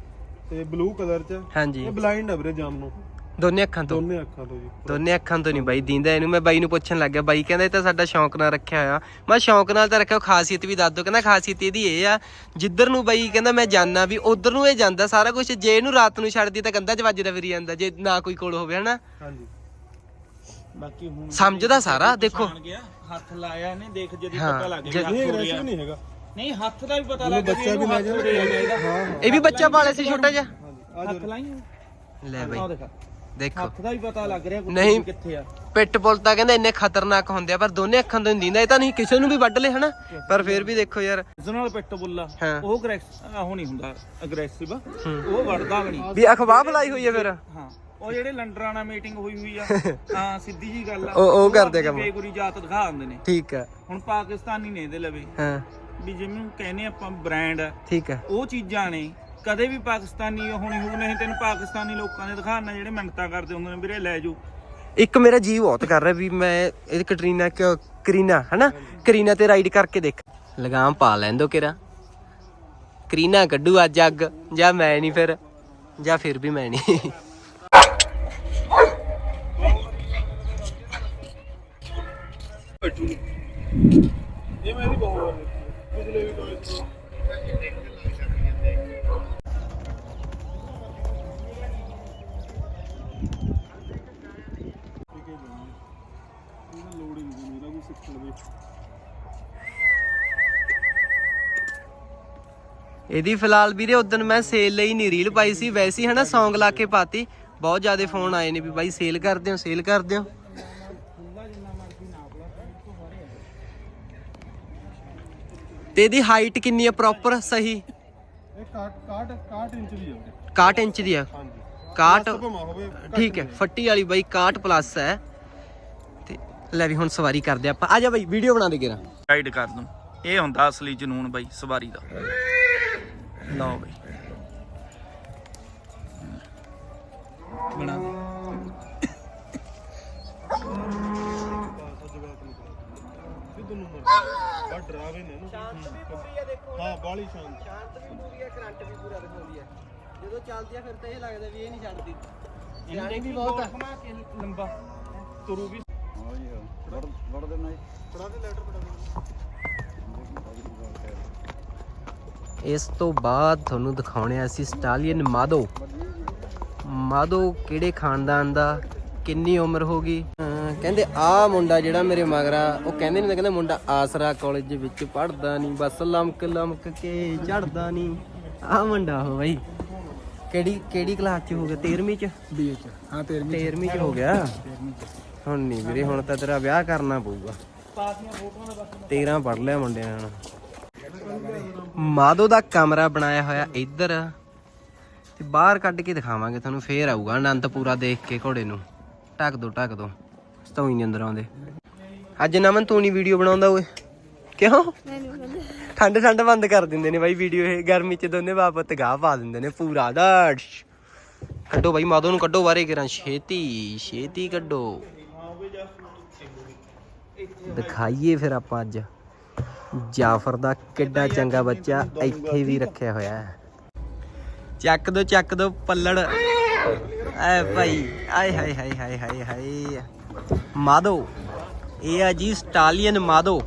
ਤੇ ਬਲੂ ਕਲਰ ਚ। ਹਾਂਜੀ। ਇਹ ਬਲਾਈਂਡ ਆ ਵੀਰੇ ਜਾਮ ਨੂੰ। ਦੋਨੇ ਅੱਖਾਂ ਤੋਂ। ਦੋਨੇ ਅੱਖਾਂ ਤੋਂ ਜੀ। ਦੋਨੇ ਅੱਖਾਂ ਤੋਂ ਨਹੀਂ ਬਾਈ ਦੀਂਦਾ ਇਹਨੂੰ। ਮੈਂ ਬਾਈ ਨੂੰ ਪੁੱਛਣ ਲੱਗ ਗਿਆ। ਬਾਈ ਕਹਿੰਦਾ ਇਹ ਤਾਂ ਸਾਡਾ ਸ਼ੌਂਕ ਨਾਲ ਰੱਖਿਆ ਹੋਇਆ। ਮੈਂ ਸ਼ੌਂਕ ਨਾਲ ਤਾਂ ਰੱਖਿਆ ਖਾਸੀਅਤ ਵੀ ਦੱਸ ਦੋ। ਕਹਿੰਦਾ ਖਾਸੀਅਤ ਇਹਦੀ ਇਹ ਆ ਜਿੱਧਰ ਨੂੰ ਬਾਈ ਕਹਿੰਦਾ ਮੈਂ ਜਾਣਾ ਵੀ ਉਧਰ ਨੂੰ ਇਹ ਜਾਂਦਾ ਸਾਰਾ ਕੁਝ ਜੇ ਇਹਨੂੰ ਰਾਤ ਨੂੰ ਛੱਡਦੀ ਤਾਂ ਕੰਧਾਂ 'ਚ ਵੱਜਦਾ ਫਿਰੀ ਜਾਂਦਾ ਜੇ ਨਾ ਕੋਈ ਕੋਲ ਹੋਵੇ ਹਨਾ? ਹਾਂਜੀ। ਬਾਕੀ ਹੁਣ ਸਮਝਦਾ ਸਾਰਾ ਦੇਖੋ। ਗਿਆ। ਹੱਥ ਲਾਇਆ ਇਹਨੇ ਦੇਖ ਜਦੀ ਪਤਾ ਲੱਗ ਗਿਆ। ਇਹ ਅਗਰੈਸਿਵ। ਨਹੀਂ ਹੈਗਾ। ਨਹੀਂ ਹੱਥ ਦਾ ਵੀ ਪਤਾ ਲੱਗ ਗਿਆ ਬੱਚਾ ਵੀ ਲੈ ਜਾਣਾ ਇਹ ਵੀ ਬੱਚਾ ਪਾਲਿਆ ਸੀ ਛੋਟਾ ਜਿਹਾ। ਹੱਥ ਲਾਈ ਲੈ ਬਾਈ। ਆਹ ਦੇਖਾ। ਹੱਥ ਦਾ ਵੀ ਪਤਾ ਲੱਗ ਰਿਹਾ ਨਹੀਂ। ਕਿੱਥੇ ਆ। ਪਿੱਟ ਪੁਲ ਤਾਂ ਕਹਿੰਦੇ ਇੰਨੇ ਖਤਰਨਾਕ ਹੁੰਦੇ ਆ ਪਰ ਦੋਨੇ ਅੱਖਾਂ ਤੋਂ ਨਹੀਂ ਦਿੰਦਾ ਇਹ ਤਾਂ ਨਹੀਂ ਕਿਸੇ ਨੂੰ ਵੀ ਵੱਢ ਲੇ ਹਨਾ? ਪਰ ਫਿਰ ਵੀ ਦੇਖੋ ਯਾਰ। ਇਸ ਨਾਲ ਪਿੱਟ ਬੁੱਲਾ ਹਾਂ। ਉਹ ਗ੍ਰੈਸ ਉਹ ਨਹੀਂ ਹੁੰਦਾ ਅਗਰੈਸਿਵ ਹੂੰ। ਉਹ ਵੜਦਾ ਵੀ ਨਹੀਂ। ਵੀ ਅਖਬਾਰ ਫਲਾਈ ਹੋਈ ਹੈ ਫਿਰ। ਹਾਂ ਉਹ ਜਿਹੜੇ ਲੰਡਰਾਂ ਨਾਲ ਮੀਟਿੰਗ ਹੋਈ ਹੋਈ ਆ ਹਾਂ ਸਿੱਧੀ ਜੀ ਗੱਲ ਆ। ਉਹ- ਉਹ ਕਰਦੇ ਕੰਮ। ਬੇਗੁਰੀ ਜਾਤ ਦਿਖਾ ਦਿੰਦੇ ਨੇ। ਠੀਕ ਆ। ਹੁਣ ਪਾਕਿਸਤਾਨੀ ਨੇ ਇਹਦੇ ਲਵੇ। ਹਾਂ। ਵੀ ਜਿਵੇਂ ਕਹਿੰਦੇ ਆਪਾਂ ਬ੍ਰਾਂਡ ਠੀਕ ਆ। ਉਹ ਚੀਜ਼ਾਂ ਨੇ ਕਦੇ ਵੀ ਪਾਕਿਸਤਾਨੀ ਉਹ ਨਹੀਂ ਹੋਊ ਨਹੀਂ ਤੈਨੂੰ ਪਾਕਿਸਤਾਨੀ ਲੋਕਾਂ ਦੇ ਦਿਖਾਣਾ ਜਿਹੜੇ ਮਿੰਨਤਾਂ ਕਰਦੇ ਹੁੰਦੇ ਨੇ ਵੀਰੇ ਲੈ ਜਾਓ। ਇੱਕ ਮੇਰਾ ਜੀ ਬਹੁਤ ਕਰ ਰਿਹਾ ਵੀ ਮੈਂ ਇਹ ਕਟਰੀਨਾ ਕਰੀਨਾ ਹਨਾ? ਕਰੀਨਾ ਤੇ ਰਾਈਡ ਕਰਕੇ ਦੇਖ। ਲਗਾਮ ਪਾ ਲੈਂਦੋ ਕਿਰਾ ਕਰੀਨਾ ਕੱਢੂ ਅੱਜ ਅੱਗ ਜਾਂ ਮੈਂ ਨਹੀਂ ਫਿਰ ਜਾਂ ਫਿਰ ਵੀ ਮੈਂ ਨਹੀਂ। ਇਹ ਮੇਰੀ ਬਹੁਤ ਇਹਦੀ ਫਿਲਹਾਲ ਵੀਰੇ ਉਦੋਂ ਮੈਂ ਸੇਲ ਲਈ ਨਹੀਂ ਰੀਲ ਪਾਈ ਸੀ ਵੈਸੇ ਹੀ ਹਨਾ Song ਲਾ ਕੇ ਪਾਤੀ। ਬਹੁਤ ਜ਼ਿਆਦਾ ਫੋਨ ਆਏ ਨੇ ਵੀ ਬਾਈ ਸੇਲ ਕਰਦੇ ਹੋ ਸੇਲ ਕਰਦੇ ਹੋ। ਤੇ ਇਹਦੀ ਹਾਈਟ ਕਿੰਨੀ ਹੈ ਪ੍ਰੋਪਰ ਸਹੀ? ਇਹ 61 61 ਇੰਚ ਦੀ ਹੈ 61 ਇੰਚ ਦੀ ਆ? ਹਾਂਜੀ। 61 ਭਾਵੇਂ ਹੋਵੇ ਠੀਕ ਹੈ ਫੱਟੀ ਵਾਲੀ ਬਾਈ 61 ਪਲੱਸ ਹੈ। ਲੈ ਵੀ ਹੁਣ ਸਵਾਰੀ ਕਰਦੇ ਆਪਾਂ। ਆ ਜਾ ਬਾਈ ਵੀਡੀਓ ਬਣਾ ਦੇ ਕਿਰਾ ਗਾਈਡ ਕਰ ਦੂੰ। ਇਹ ਹੁੰਦਾ ਅਸਲੀ ਜਨੂਨ ਬਾਈ ਸਵਾਰੀ ਦਾ। ਲਓ ਬਾਈ। ਬਣਾ ਦੇ। ਸਿੱਧੂ ਨੂੰ ਮਰ ਬਾ ਡਰਾਵੇ ਨੇ ਨਾ ਹਾਂ ਬਾਲੀ ਸ਼ਾਂਤ ਸ਼ਾਂਤ ਵੀ ਪੂਰੀ ਹੈ ਕਰੰਟ ਵੀ ਪੂਰਾ ਦਿਖਾਉਂਦੀ ਹੈ ਜਦੋਂ ਚੱਲਦੀ ਆ ਫਿਰ ਤਾਂ ਇਹ ਲੱਗਦਾ ਵੀ ਇਹ ਨਹੀਂ ਛੱਡਦੀ। ਇਹਨੇ ਵੀ ਬਹੁਤ ਘੁਮਾ ਕੇ ਲੰਬਾ। ਤੁਰੂ ਵੀ ਫੜਾ ਦੇ ਲੈਟਰ ਫੜਾ ਦੇ ਇਸ ਤੋਂ ਬਾਅਦ ਤੁਹਾਨੂੰ ਦਿਖਾਉਣੇ ਆ ਅਸੀਂ ਸਟਾਲੀਅਨ ਮਾਦੋ। ਮਾਦੋ ਕਿਹੜੇ ਖਾਨਦਾਨ ਦਾ ਕਿੰਨੀ ਉਮਰ ਹੋ ਗਈ? ਕਹਿੰਦੇ ਆ ਮੁੰਡਾ ਜਿਹੜਾ ਮੇਰੇ ਮਗਰਾ ਉਹ ਕਹਿੰਦੇ ਨੇ ਕਹਿੰਦੇ ਮੁੰਡਾ ਆਸਰਾ ਕਾਲਜ ਵਿੱਚ ਪੜਦਾ ਨਹੀਂ ਬਸ ਲਮਕ ਲਮਕ ਕੇ ਚੜਦਾ ਨਹੀਂ। ਆ ਮੁੰਡਾ ਹੋ ਬਈ। ਕਿਹੜੀ ਕਿਹੜੀ ਕਲਾਸ ਚ ਹੋ ਗਿਆ? 13ਵੀਂ ਚ? ਬੀਏ ਚ। ਹਾਂ 13ਵੀਂ ਚ। ਹੋ ਗਿਆ। ਹੁਣ ਨਹੀਂ ਵੀਰੇ ਹੁਣ ਤਾਂ ਤੇਰਾ ਵਿਆਹ ਕਰਨਾ ਪਊਗਾ। ਪਾਤੀਆਂ ਫੋਟੋਆਂ ਦਾ ਬਸ 13 ਪੜ ਲਿਆ ਮੁੰਡਿਆਂ ਨੇ ਮਾਦੋ ਦਾ ਕਮਰਾ ਬਣਾਇਆ ਹੋਇਆ ਇੱਧਰ। ਤੇ ਬਾਹਰ ਕੱਢ ਕੇ ਦਿਖਾਵਾਂਗੇ ਤੁਹਾਨੂੰ ਫੇਰ ਆਊਗਾ ਆਨੰਦ ਪੂਰਾ ਦੇਖ ਕੇ ਘੋੜੇ ਨੂੰ। ਢੱਕ ਦੋ ਢੱਕ ਦੋ। ਸਤੋਈ ਨਹੀਂ ਅੰਦਰ ਆਉਂਦੇ। ਅੱਜ ਨਮਨ ਤੂੰ ਨਹੀਂ ਵੀਡੀਓ ਬਣਾਉਂਦਾ ਓਏ। ਕਿਉਂ? ਠੰਡ ਠੰਡ ਬੰਦ ਕਰ ਦਿੰਦੇ ਨੇ ਬਾਈ ਵੀਡੀਓ ਇਹ। ਗਰਮੀ ਚ ਦੋਨੇ ਬਾਪਤ ਗਾਹ ਪਾ ਦਿੰਦੇ ਨੇ ਪੂਰਾ ਦਰਸ਼ ਕੱਢੋ ਬਾਈ ਮਾਦੋ ਨੂੰ ਕੱਢੋ ਬਾਰੇ ਕਰਾਂ ਛੇਤੀ ਛੇਤੀ ਕੱਢੋ। ਦਿਖਾਈਏ ਫਿਰ ਆਪਾਂ ਅੱਜ। ਜਾਫਰ ਦਾ ਕਿੱਡਾ ਚੰਗਾ ਬੱਚਾ ਇੱਥੇ ਵੀ ਰੱਖਿਆ ਹੋਇਆ ਹੈ। ਚੱਕ ਦੋ ਚੱਕ ਦੋ ਪੱਲੜ। ਐ ਭਾਈ, ਆਏ ਹਾਏ ਹਾਏ ਹਾਏ ਹਾਏ ਹਾਏ। ਮਾਦੋ ਇਹ ਆ ਜੀ ਸਟਾਲੀਅਨ ਮਾਦੋ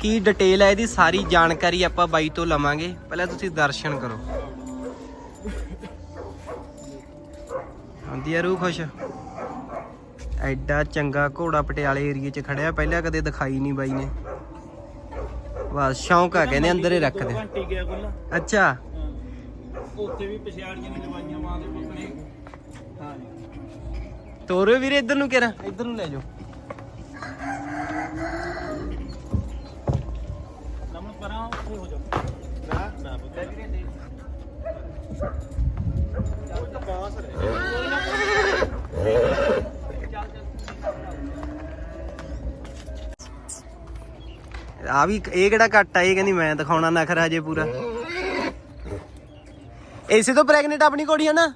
ਕੀ ਡਿਟੇਲ ਹੈ ਇਹਦੀ? ਸਾਰੀ ਜਾਣਕਾਰੀ ਆਪਾਂ ਬਾਈ ਤੋਂ ਲਵਾਂਗੇ। ਪਹਿਲਾਂ ਤੁਸੀਂ ਦਰਸ਼ਨ ਕਰੋ। ਆਂਦੀ ਆ ਰੂਹ ਖੁਸ਼? ਐਡਾ ਚੰਗਾ ਘੋੜਾ ਪਟਿਆਲੇ ਏਰੀਏ 'ਚ ਖੜਿਆ ਪਹਿਲਾਂ ਕਦੇ ਦਿਖਾਈ ਨਹੀਂ ਬਾਈ ਨੇ। ਬਸ ਸ਼ੌਂਕ ਆ ਕਹਿੰਦੇ ਅੰਦਰ ਹੀ ਰੱਖਦੇ ਘੰਟੀ ਗਿਆ ਗੁੱਲਾ ਅੱਛਾ। ਉੱਥੇ ਵੀ ਪਛਾੜੀਆਂ ਨੇ ਲਵਾਈਆਂ ਮਾਂ ਦੇ ਪੁੱਤਣੇ ਹਾਂ ਤੋਰੋ ਵੀਰੇ ਇੱਧਰ ਨੂੰ ਕਿਰਾ ਇੱਧਰ ਨੂੰ ਲੈ ਜਾਓ। ਆ ਵੀ ਇਹ ਕਿਹੜਾ ਘੱਟ ਆ? ਇਹ ਕਹਿੰਦੀ ਮੈਂ ਦਿਖਾਉਣਾ ਨਖਰਾ ਹਜੇ ਪੂਰਾ। ਇਸੇ ਤੋਂ ਪ੍ਰੈਗਨੈਂਟ ਆਪਣੀ ਕੁੜੀ ਹੈ ਨਾ?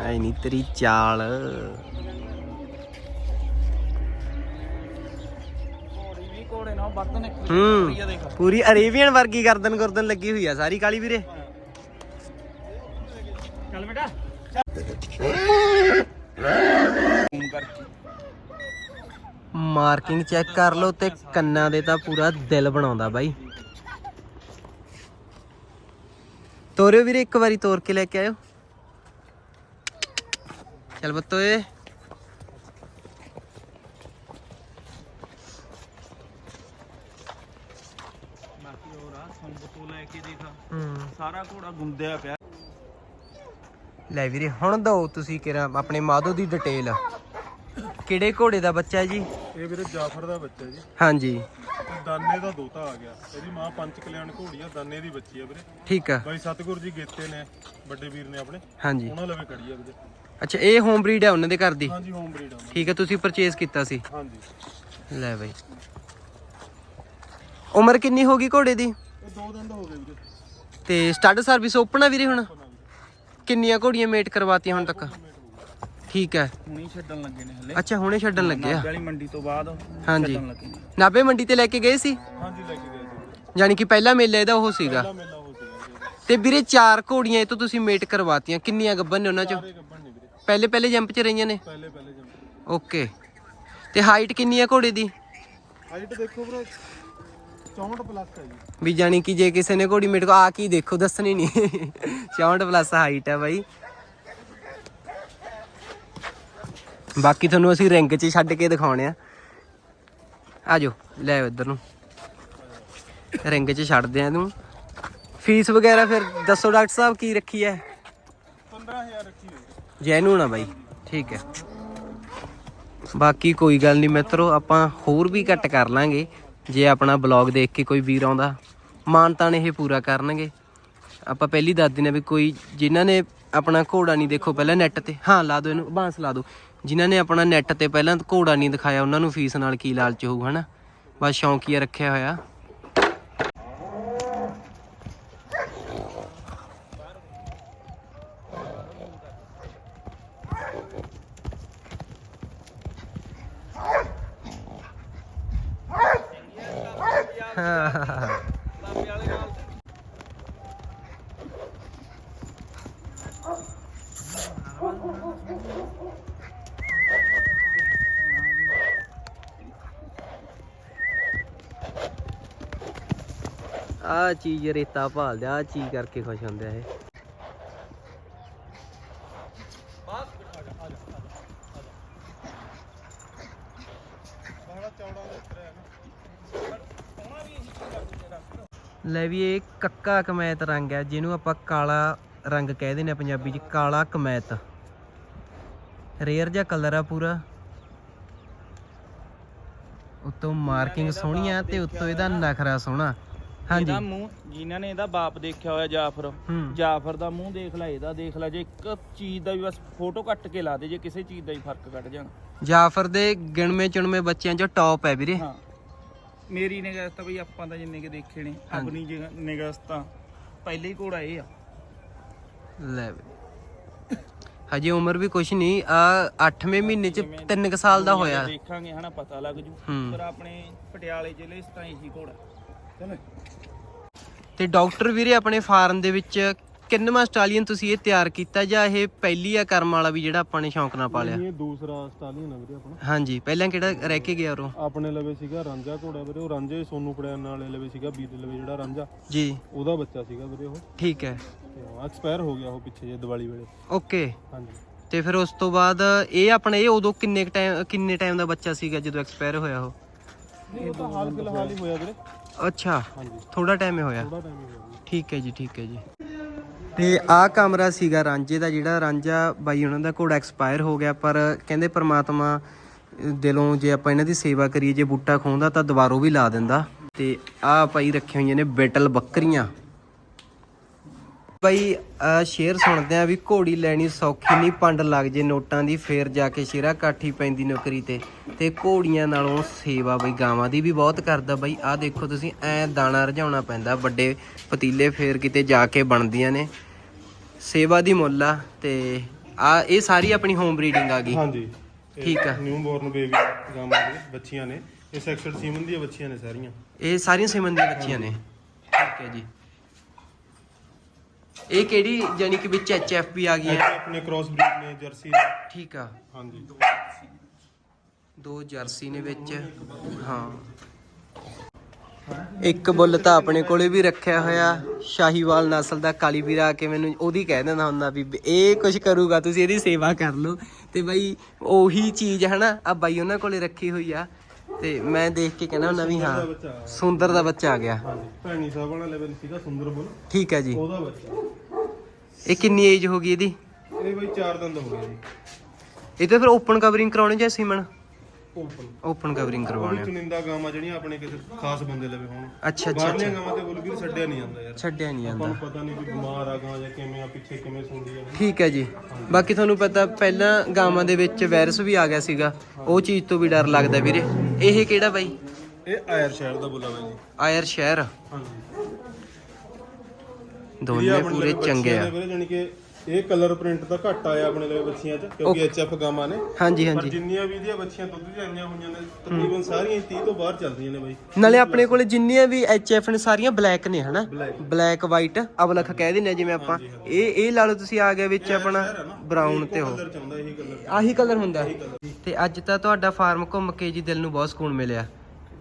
ਐ ਨਹੀਂ ਤੇਰੀ ਚਾਲ। ਹੂੰ ਆ ਪੂਰੀ ਅਰੇਬੀਅਨ ਵਰਗੀ ਗਰਦਨ ਗਰਦਨ ਲੱਗੀ ਹੋਈ ਆ ਸਾਰੀ ਕਾਲੀ ਵੀਰੇ ਚੱਲ ਬੇਟਾ ਫੋਨ ਕਰਕੇ। ਮਾਰਕਿੰਗ ਚੈੱਕ ਕਰ ਲਓ ਤੇ ਕੰਨਾਂ ਦੇ ਤਾਂ ਪੂਰਾ ਦਿਲ ਬਣਾਉਂਦਾ ਬਾਈ। ਤੋਰਿਓ ਵੀਰੇ ਇੱਕ ਵਾਰੀ ਤੋਰ ਕੇ ਲੈ ਕੇ ਆਇਓ। ਚੱਲ ਬੱਤੋਏ ਲੈ ਕੇ ਦੇਖ ਹੂੰ। ਸਾਰਾ ਘੋੜਾ ਗੁੰਦਿਆ ਪਿਆ। ਲੈ ਵੀਰੇ ਹੁਣ ਦੋ ਤੁਸੀਂ ਕਿਰਾ ਆਪਣੇ ਮਾਧੋ ਦੀ ਡਿਟੇਲ ਕਿਹੜੇ ਘੋੜੇ ਦਾ ਬੱਚਾ ਹੈ ਜੀ? ਇਹ ਵੀਰੇ ਜਾਫਰ ਦਾ ਬੱਚਾ ਜੀ। ਹਾਂਜੀ। ਦਾਨੇ ਦਾ ਦੋਤਾ ਆ ਗਿਆ। ਇਹਦੀ ਮਾਂ ਪੰਚ ਕਲਿਆਣ ਘੋੜੀ ਆ ਦਾਨੇ ਦੀ ਬੱਚੀ ਆ ਵੀਰੇ। ਠੀਕ ਆ। ਬਾਈ ਸਤਗੁਰ ਜੀ ਗੇਤੇ ਨੇ ਵੱਡੇ ਵੀਰ ਨੇ ਆਪਣੇ। ਹਾਂਜੀ। ਉਹਨਾਂ ਲਵੇ ਕੜੀ ਆ ਵੀਰੇ। ਅੱਛਾ ਇਹ ਹੋਮ ਬਰੀਡ ਹੈ ਉਹਨਾਂ ਦੇ ਘਰ ਦੀ? ਹਾਂਜੀ ਹੋਮ ਬਰੀਡ ਆ ਠੀਕ ਹੈ ਤੁਸੀਂ ਪਰਚੇਸ ਕੀਤਾ ਸੀ? ਹਾਂਜੀ। ਲੈ ਬਈ। ਉਮਰ ਕਿੰਨੀ ਹੋ ਗਈ ਘੋੜੇ ਦੀ? ਇਹ ਦੋ ਦਿਨ ਦਾ ਹੋ ਗਏ ਵੀਰੇ। ਤੇ ਸਟੱਡ ਸਰਵਿਸ ਓਪਨ ਆ ਵੀਰੇ ਹੁਣ? ਕਿੰਨੀਆਂ ਘੋੜੀਆਂ ਮੇਟ ਕਰਵਾਤੀਆਂ ਹੁਣ ਤੱਕ? ਠੀਕ ਹੈ। ਹੁਣੀ ਛੱਡਣ ਲੱਗੇ ਨੇ ਹਲੇ। ਅੱਛਾ ਹੁਣੇ ਛੱਡਣ ਲੱਗੇ ਆ। ਵਾਲੀ ਮੰਡੀ ਤੋਂ ਬਾਅਦ ਹਾਂਜੀ ਛੱਡਣ ਲੱਗੇ ਨੇ। ਨਾਬੇ ਮੰਡੀ ਤੇ ਲੈ ਕੇ ਗਏ ਸੀ? ਹਾਂਜੀ ਲੈ ਕੇ ਗਏ ਜੀ ਯਾਨੀ ਕਿ ਪਹਿਲਾ ਮੇਲਾ ਇਹਦਾ ਉਹ ਸੀਗਾ। ਪਹਿਲਾ ਮੇਲਾ ਹੋ ਸੀਗਾ ਜੀ। ਤੇ ਵੀਰੇ ਚਾਰ ਘੋੜੀਆਂ ਇਹ ਤੋਂ ਤੁਸੀਂ ਮੇਟ ਕਰਵਾਤੀਆਂ। ਕਿੰਨੀਆਂ ਗੱਬਨ ਨੇ ਉਹਨਾਂ ਚੋਂ? ਸਾਰੇ ਗੱਬਣ ਨੇ ਵੀਰੇ। ਪਹਿਲੇ ਪਹਿਲੇ ਜੰਪ 'ਚ ਰਹੀਆਂ ਨੇ? ਪਹਿਲੇ ਪਹਿਲੇ ਜੰਮ ਓਕੇ। ਤੇ ਹਾਈਟ ਕਿੰਨੀ ਆ ਘੋੜੇ ਦੀ? ਹਾਈਟ ਦੇਖੋ ਵੀਰੇ 64 ਪਲੱਸ ਹੈ ਜੀ। ਵੀ ਜਾਣੀ ਕਿ ਜੇ ਕਿਸੇ ਨੇ ਘੋੜੀ ਮੇਟ ਕੋ ਆ ਕੀ ਦੇਖੋ ਦੱਸਣੀ ਨਹੀਂ। 64 ਪਲੱਸ ਹਾਈਟ ਹੈ ਬਾਈ। ਬਾਕੀ ਤੁਹਾਨੂੰ ਅਸੀਂ ਰਿੰਗ 'ਚ ਛੱਡ ਕੇ ਦਿਖਾਉਣੇ ਆ। ਆਜੋ ਲੈ ਇੱਧਰ ਨੂੰ। ਰਿੰਗ 'ਚ ਛੱਡਦੇ ਆ ਇਹਨੂੰ। ਫੀਸ ਵਗੈਰਾ ਫਿਰ ਦੱਸੋ ਡਾਕਟਰ ਸਾਹਿਬ ਕੀ ਰੱਖੀ ਹੈ 15000 ਰੱਖੀ ਹੋਈ ਜੈਨੂਨ ਆ ਬਾਈ ਠੀਕ ਹੈ ਬਾਕੀ ਕੋਈ ਗੱਲ ਨਹੀਂ ਮਿੱਤਰੋ ਆਪਾਂ ਹੋਰ ਵੀ ਘੱਟ ਕਰ ਲਾਂਗੇ। ਜੇ ਆਪਣਾ ਬਲੌਗ ਦੇਖ ਕੇ ਕੋਈ ਵੀਰ ਆਉਂਦਾ ਮਾਨਤਾਨ ਇਹ ਪੂਰਾ ਕਰਨਗੇ। ਆਪਾਂ ਪਹਿਲੀ ਦੱਸ ਦਿੰਦੇ ਹਾਂ ਵੀ ਕੋਈ ਜਿਨ੍ਹਾਂ ਨੇ ਆਪਣਾ ਘੋੜਾ ਨਹੀਂ ਦੇਖੋ ਪਹਿਲਾਂ ਨੈਟ ਤੇ ਹਾਂ ਲਾ ਦਿਓ ਇਹਨੂੰ ਬਾਂਸ ਲਾ ਦਿਓ। ਜਿਨ੍ਹਾਂ ਨੇ ਆਪਣਾ ਨੈਟ ਤੇ ਪਹਿਲਾਂ ਘੋੜਾ ਨਹੀਂ ਦਿਖਾਇਆ, ਉਹਨਾਂ ਨੂੰ ਫੀਸ ਨਾਲ ਕੀ ਲਾਲਚ ਹੋਊ, ਹਨਾ? ਬਸ ਸ਼ੌਂਕੀਆ ਰੱਖਿਆ ਹੋਇਆ। ਆ ਚੀਜ਼ ਰੇਤਾ ਭਾਲਦੇ ਆ ਚੀਜ਼ ਕਰਕੇ ਖੁਸ਼ ਹੁੰਦੇ ਆ ਇਹ। ਲੈ ਵੀ ਇਹ ਕੱਕਾ ਕਮੈਤ ਰੰਗ ਹੈ ਜਿਹਨੂੰ ਆਪਾਂ ਕਾਲਾ ਰੰਗ ਕਹਿ ਦਿੰਦੇ ਨੇ ਪੰਜਾਬੀ 'ਚ, ਕਾਲਾ ਕਮੈਤ। ਰੇਅਰ ਜਿਹਾ ਕਲਰ ਆ ਪੂਰਾ। ਉੱਤੋਂ ਮਾਰਕਿੰਗ ਸੋਹਣੀ ਆ ਤੇ ਉੱਤੋਂ ਇਹਦਾ ਨਖਰਾ ਸੋਹਣਾ। ਹਾਂਜੀ। ਇਹਦਾ ਮੂੰਹ ਜਿਨ੍ਹਾਂ ਨੇ ਇਹਦਾ ਬਾਪ ਦੇਖਿਆ ਹੋਇਆ ਜਾਫਰ ਹੂੰ। ਜਾਫਰ ਦਾ ਮੂੰਹ ਦੇਖ ਲੈ ਇਹਦਾ ਦੇਖ ਲੈ ਜੇ ਇੱਕ ਚੀਜ਼ ਦਾ ਵੀ ਬਸ ਫੋਟੋ ਕੱਟ ਕੇ ਲਾ ਦੇ ਜੇ ਕਿਸੇ ਚੀਜ਼ ਦਾ ਹੀ ਫ਼ਰਕ ਕੱਢ ਜਾਣਾ। ਜਾਫਰ ਦੇ ਗਿਣਵੇਂ ਚੁਣਵੇਂ ਬੱਚਿਆਂ 'ਚੋਂ ਟੌਪ ਹੈ ਵੀਰੇ। ਹਾਂ। ਮੇਰੀ ਨਿਗਾਹ ਤਾਂ ਬਈ ਆਪਾਂ ਤਾਂ ਜਿੰਨੇ ਕੇ ਦੇਖੇ ਨੇ। ਆਪਣੀ ਜਗ੍ਹਾ- ਨਿਗਾਹ 'ਚ ਤਾਂ ਪਹਿਲੇ ਹੀ ਘੋੜਾ ਇਹ ਆ। ਲੈ ਵੀ। ਹਜੇ ਉਮਰ ਵੀ ਕੁਛ ਨਹੀਂ ਆ 8ਵੇਂ ਮਹੀਨੇ 'ਚ 3 ਸਾਲ ਦਾ ਹੋਇਆ। ਦੇਖਾਂਗੇ ਹਨਾ ਪਤਾ ਲੱਗ ਜੂ। ਹੂੰ। ਪਰ ਆਪਣੇ ਪਟਿਆਲੇ ਜ਼ਿਲ੍ਹੇ 'ਚ ਤਾਂ ਇਹੀ ਘੋੜਾ। ਤੇ ਡਾਕਟਰ ਵੀਰੇ ਆਪਣੇ ਫਾਰਮ ਦੇ ਵਿੱਚ ਕਿੰਨਵਾਂ ਸਟਾਲੀਅਨ ਤੁਸੀਂ ਇਹ ਤਿਆਰ ਕੀਤਾ ਜਾਂ ਇਹ ਪਹਿਲੀ ਆ ਕਰਮ ਵਾਲਾ ਵੀ ਜਿਹੜਾ ਆਪਾਂ ਨੇ ਸ਼ੌਂਕ ਨਾਲ ਪਾਲਿਆ ਇਹ ਦੂਸਰਾ ਸਟਾਲੀਅਨ ਆ ਵੀਰੇ ਆਪਣਾ। ਹਾਂਜੀ ਪਹਿਲਾਂ ਕਿਹੜਾ ਰਹਿ ਕੇ ਗਿਆ ਉਹ ਆਪਣੇ ਲਵੇ ਸੀਗਾ ਰਾਂਝਾ ਘੋੜਾ ਵੀਰੇ ਉਹ ਰਾਂਝੇ ਸੋਨੂ ਪੜਿਆਨ ਵਾਲੇ ਲਵੇ ਸੀਗਾ ਵੀਰ ਲਵੇ ਜਿਹੜਾ ਰਾਂਝਾ। ਜੀ। ਉਹਦਾ ਬੱਚਾ ਸੀਗਾ ਵੀਰੇ ਉਹ। ਠੀਕ ਹੈ। ਐਕਸਪਾਇਰ ਹੋ ਗਿਆ ਉਹ ਪਿੱਛੇ ਜੇ ਦੀਵਾਲੀ ਵੇਲੇ। ਓਕੇ। ਹਾਂਜੀ। ਤੇ ਫਿਰ ਉਸ ਤੋਂ ਬਾਅਦ ਇਹ ਆਪਣੇ ਇਹ ਉਦੋਂ ਕਿੰਨੇ ਟਾਈਮ ਕਿੰਨੇ ਟਾਈਮ ਦਾ ਬੱਚਾ ਸੀਗਾ ਜਦੋਂ ਐਕਸਪਾਇਰ ਹੋਇਆ ਉਹ? ਇਹ ਤਾਂ ਹਾਲ ਫਿਲਹਾਲ ਹੀ ਹੋਇਆ ਵੀਰੇ। ਅੱਛਾ ਥੋੜਾ ਟਾਈਮ ਹੀ ਹੋਇਆ। ਥੋੜਾ ਟਾਈਮ ਹੀ ਹੋਇਆ। ਵੀਰੇ। ਠੀਕ ਹੈ ਜੀ ਠੀਕ ਹੈ ਜੀ। ਤੇ ਆਹ ਕਮਰਾ ਸੀਗਾ ਰਾਂਝੇ ਦਾ ਜਿਹੜਾ ਰਾਂਝਾ ਬਾਈ ਉਹਨਾਂ ਦਾ ਘੋੜਾ ਐਕਸਪਾਇਰ ਹੋ ਗਿਆ ਪਰ ਕਹਿੰਦੇ ਪ੍ਰਮਾਤਮਾ ਦਿਲੋਂ ਜੇ ਆਪਾਂ ਇਹਨਾਂ ਦੀ ਸੇਵਾ ਕਰੀਏ ਜੇ ਬੂਟਾ ਖੋਂਦਾ ਤਾਂ ਦੁਬਾਰੋਂ ਵੀ ਲਾ ਦਿੰਦਾ। ਤੇ ਆਹ ਭਾਈ ਰੱਖੀਆਂ ਹੋਈਆਂ ਨੇ ਬੇਟਲ ਬੱਕਰੀਆਂ। ਬਾਈ ਸ਼ੇਰ ਸੁਣਦੇ ਆ ਵੀ ਘੋੜੀ ਲੈਣੀ ਸੌਖੀ ਨਹੀਂ ਪੰਡ ਲੱਗ ਜੇ ਨੋਟਾਂ ਦੀ ਫੇਰ ਜਾ ਕੇ ਸ਼ੇਰਾ ਕਾਠੀ ਪੈਂਦੀ ਨੌਕਰੀ ਤੇ। ਤੇ ਘੋੜੀਆਂ ਨਾਲੋਂ ਸੇਵਾ ਬਈ ਗਾਵਾਂ ਦੀ ਵੀ ਬਹੁਤ ਕਰਦਾ ਬਾਈ। ਆਹ ਦੇਖੋ ਤੁਸੀਂ ਐ ਦਾਣਾ ਰਝਾਉਣਾ ਪੈਂਦਾ ਵੱਡੇ ਪਤੀਲੇ ਫੇਰ ਕਿਤੇ ਜਾ ਕੇ ਬਣਦੀਆਂ ਨੇ। ਸੇਵਾ ਦੀ ਮੁੱਲ ਆ ਤੇ ਆ ਇਹ ਸਾਰੀ ਆਪਣੀ ਹੋਮ ਬਰੀਡਿੰਗ ਆ ਗਈ। ਹਾਂਜੀ। ਠੀਕ ਆ। ਨਿਊ ਬੋਰਨ ਬੇਬੀ ਗਾਵਾਂ ਦੇ ਬੱਚੀਆਂ ਨੇ। ਇਹ ਸੈਕਟਰ ਸੀਮਨ ਦੀਆਂ ਬੱਚੀਆਂ ਨੇ ਸਾਰੀਆਂ। ਇਹ ਸਾਰੀਆਂ ਸਿਮਨ ਦੀਆਂ ਬੱਚੀਆਂ ਨੇ। ਠੀਕ ਹੈ ਜੀ। ਇਹ ਕਿਹੜੀ ਯਾਨੀ ਕਿ ਵਿੱਚ ਐਚਐਫ ਵੀ ਆ ਗਈ ਇਹ ਹੈ ਆਪਣੇ ਕ੍ਰਾਸ ਬਰੀਡ ਨੇ ਜਰਸੀ। ਠੀਕ ਆ। ਹਾਂਜੀ। ਦੋ ਜਰਸੀ ਨੇ ਵਿੱਚ ਹਾਂ। ਇੱਕ ਬੁੱਲ ਤਾਂ ਆਪਣੇ ਕੋਲੇ ਵੀ ਰੱਖਿਆ ਹੋਇਆ ਸ਼ਾਹੀਵਾਲ ਨਸਲ ਦਾ ਕਾਲੀ ਵੀਰਾ ਆ ਕੇ ਮੈਨੂੰ ਉਹਦੀ ਕਹਿ ਦਿੰਦਾ ਹੁੰਦਾ ਵੀ ਇਹ ਕੁਝ ਕਰੂਗਾ ਤੁਸੀਂ ਇਹਦੀ ਸੇਵਾ ਕਰ ਲਓ। ਤੇ ਬਾਈ ਉਹੀ ਚੀਜ਼ ਹਨਾ ਆ ਬਾਈ ਉਹਨਾਂ ਕੋਲੇ ਰੱਖੀ ਹੋਈ ਆ। ਤੇ ਮੈਂ ਦੇਖ ਕੇ ਕਹਿੰਦਾ ਹੁੰਦਾ ਵੀ ਹਾਂ। ਸੁੰਦਰ ਦਾ ਬੱਚਾ ਆ ਗਿਆ। ਹਾਂਜੀ ਭੈਣੀ ਸਾਹਿਬ ਵਾਲਾ ਲੈਵਲ ਸੀਗਾ ਸੁੰਦਰਬਨ ਠੀਕ ਹੈ ਜੀ। ਉਹਦਾ ਬੱਚਾ। ਇਹ ਕਿੰਨੀ ਏਜ ਹੋ ਗਈ ਇਹਦੀ? ਇਹ ਬਈ 4 ਦਿਨ ਦਾ ਹੋ ਗਿਆ ਜੀ। ਇਹ ਤੇ ਫਿਰ ਓਪਨ ਕਵਰਿੰਗ ਕਰਾਉਣੀ ਜਾਂ ਸੀਮਨ? ਓਪਨ ਓਪਨ ਕਵਰਿੰਗ ਕਰਵਾਉਣੀ ਚੁਣਿੰਦਾ ਗਾਵਾਂ ਜਿਹੜੀਆਂ ਆਪਣੇ ਕਿਸੇ ਖਾਸ ਬੰਦੇ ਲਵੇ ਹੋਣ। ਅੱਛਾ ਅੱਛਾ ਬਾਹਰਲੀਆਂ ਅੱਛਾ ਗਾਵਾਂ ਤੇ ਬੋਲ ਵੀਰ ਛੱਡਿਆ ਨਹੀਂ ਜਾਂਦਾ ਯਾਰ। ਛੱਡਿਆ ਨਹੀਂ ਆਪਾਂ ਜਾਂਦਾ। ਨੂੰ ਪਤਾ ਨਹੀਂ ਵੀ ਬਿਮਾਰ ਆ ਗਾਂ ਜਾਂ ਕਿਵੇਂ ਆ ਪਿੱਛੇ ਕਿਵੇਂ ਸੁਣਦੀ ਆ। ਠੀਕ ਹੈ ਜੀ। ਬਾਕੀ ਤੁਹਾਨੂੰ ਪਤਾ ਪਹਿਲਾਂ ਗਾਵਾਂ ਦੇ ਵਿੱਚ ਵਾਇਰਸ ਵੀ ਆ ਗਿਆ ਸੀਗਾ। ਉਹ ਚੀਜ਼ ਤੋਂ ਵੀ ਡਰ ਲੱਗਦਾ ਵੀਰੇ। ਇਹ ਕਿਹੜਾ ਬਾਈ? ਇਹ ਆਇਰ ਸ਼ਹਿਰ ਦਾ ਬੁੱਲਾ ਬਾਈ ਜੀ। ਆਇਰ ਸ਼ਹਿਰ। ਹਾਂਜੀ। ਦੋਨੇ ਪੂਰੇ ਚੰਗੇ ਆ। ਵੀਰੇ ਜਾਨੀ ਕਿ ਇਹ ਕਲਰ ਪ੍ਰਿੰਟ ਤਾਂ ਘੱਟ ਆਇਆ ਆਪਣੇ ਲਈ ਬੱਚੀਆਂ 'ਚ ਕਿਉਂਕਿ ਐਚਐਫ ਗਾਵਾਂ ਨੇ। ਹਾਂਜੀ ਪਰ ਹਾਂਜੀ ਜਿੰਨੀਆਂ ਵੀ ਦੀਆਂ ਬੱਚੀਆਂ ਦੁੱਧ ਦੀਆਂ ਆਈਆਂ ਹੋਈਆਂ ਨੇ ਤਕਰੀਬਨ ਸਾਰੀਆਂ 30 ਤੋਂ ਬਾਹਰ ਚੱਲਦੀਆਂ ਨੇ ਬਾਈ। ਨਾਲੇ ਆਪਣੇ ਕੋਲੇ ਜਿੰਨੀਆਂ ਵੀ ਐਚਐਫ ਨੇ ਸਾਰੀਆਂ ਬਲੈਕ ਨੇ ਹਨਾ? Black। ਬਲੈਕ ਵਾਈਟ ਅਬਲਖ ਕਹਿ ਆ ਜਿਵੇਂ ਆਪਾਂ। ਇਹ ਇਹ ਲਾ ਲਓ ਤੁਸੀਂ ਆ ਗਿਆ ਵਿੱਚ ਆਪਣਾ ਬਰਾਊਨ ਤੇ ਉਹ। ਕਲਰ ਚਾਹੁੰਦਾ ਇਹੀ ਕਲਰ ਆਹੀ ਕਲਰ ਹੁੰਦਾ। ਤੇ ਅੱਜ ਤਾਂ ਤੁਹਾਡਾ ਫਾਰਮ ਘੁੰਮ ਕੇ ਜੀ ਦਿਲ ਨੂੰ ਬਹੁਤ ਸਕੂਨ ਮਿਲਿਆ।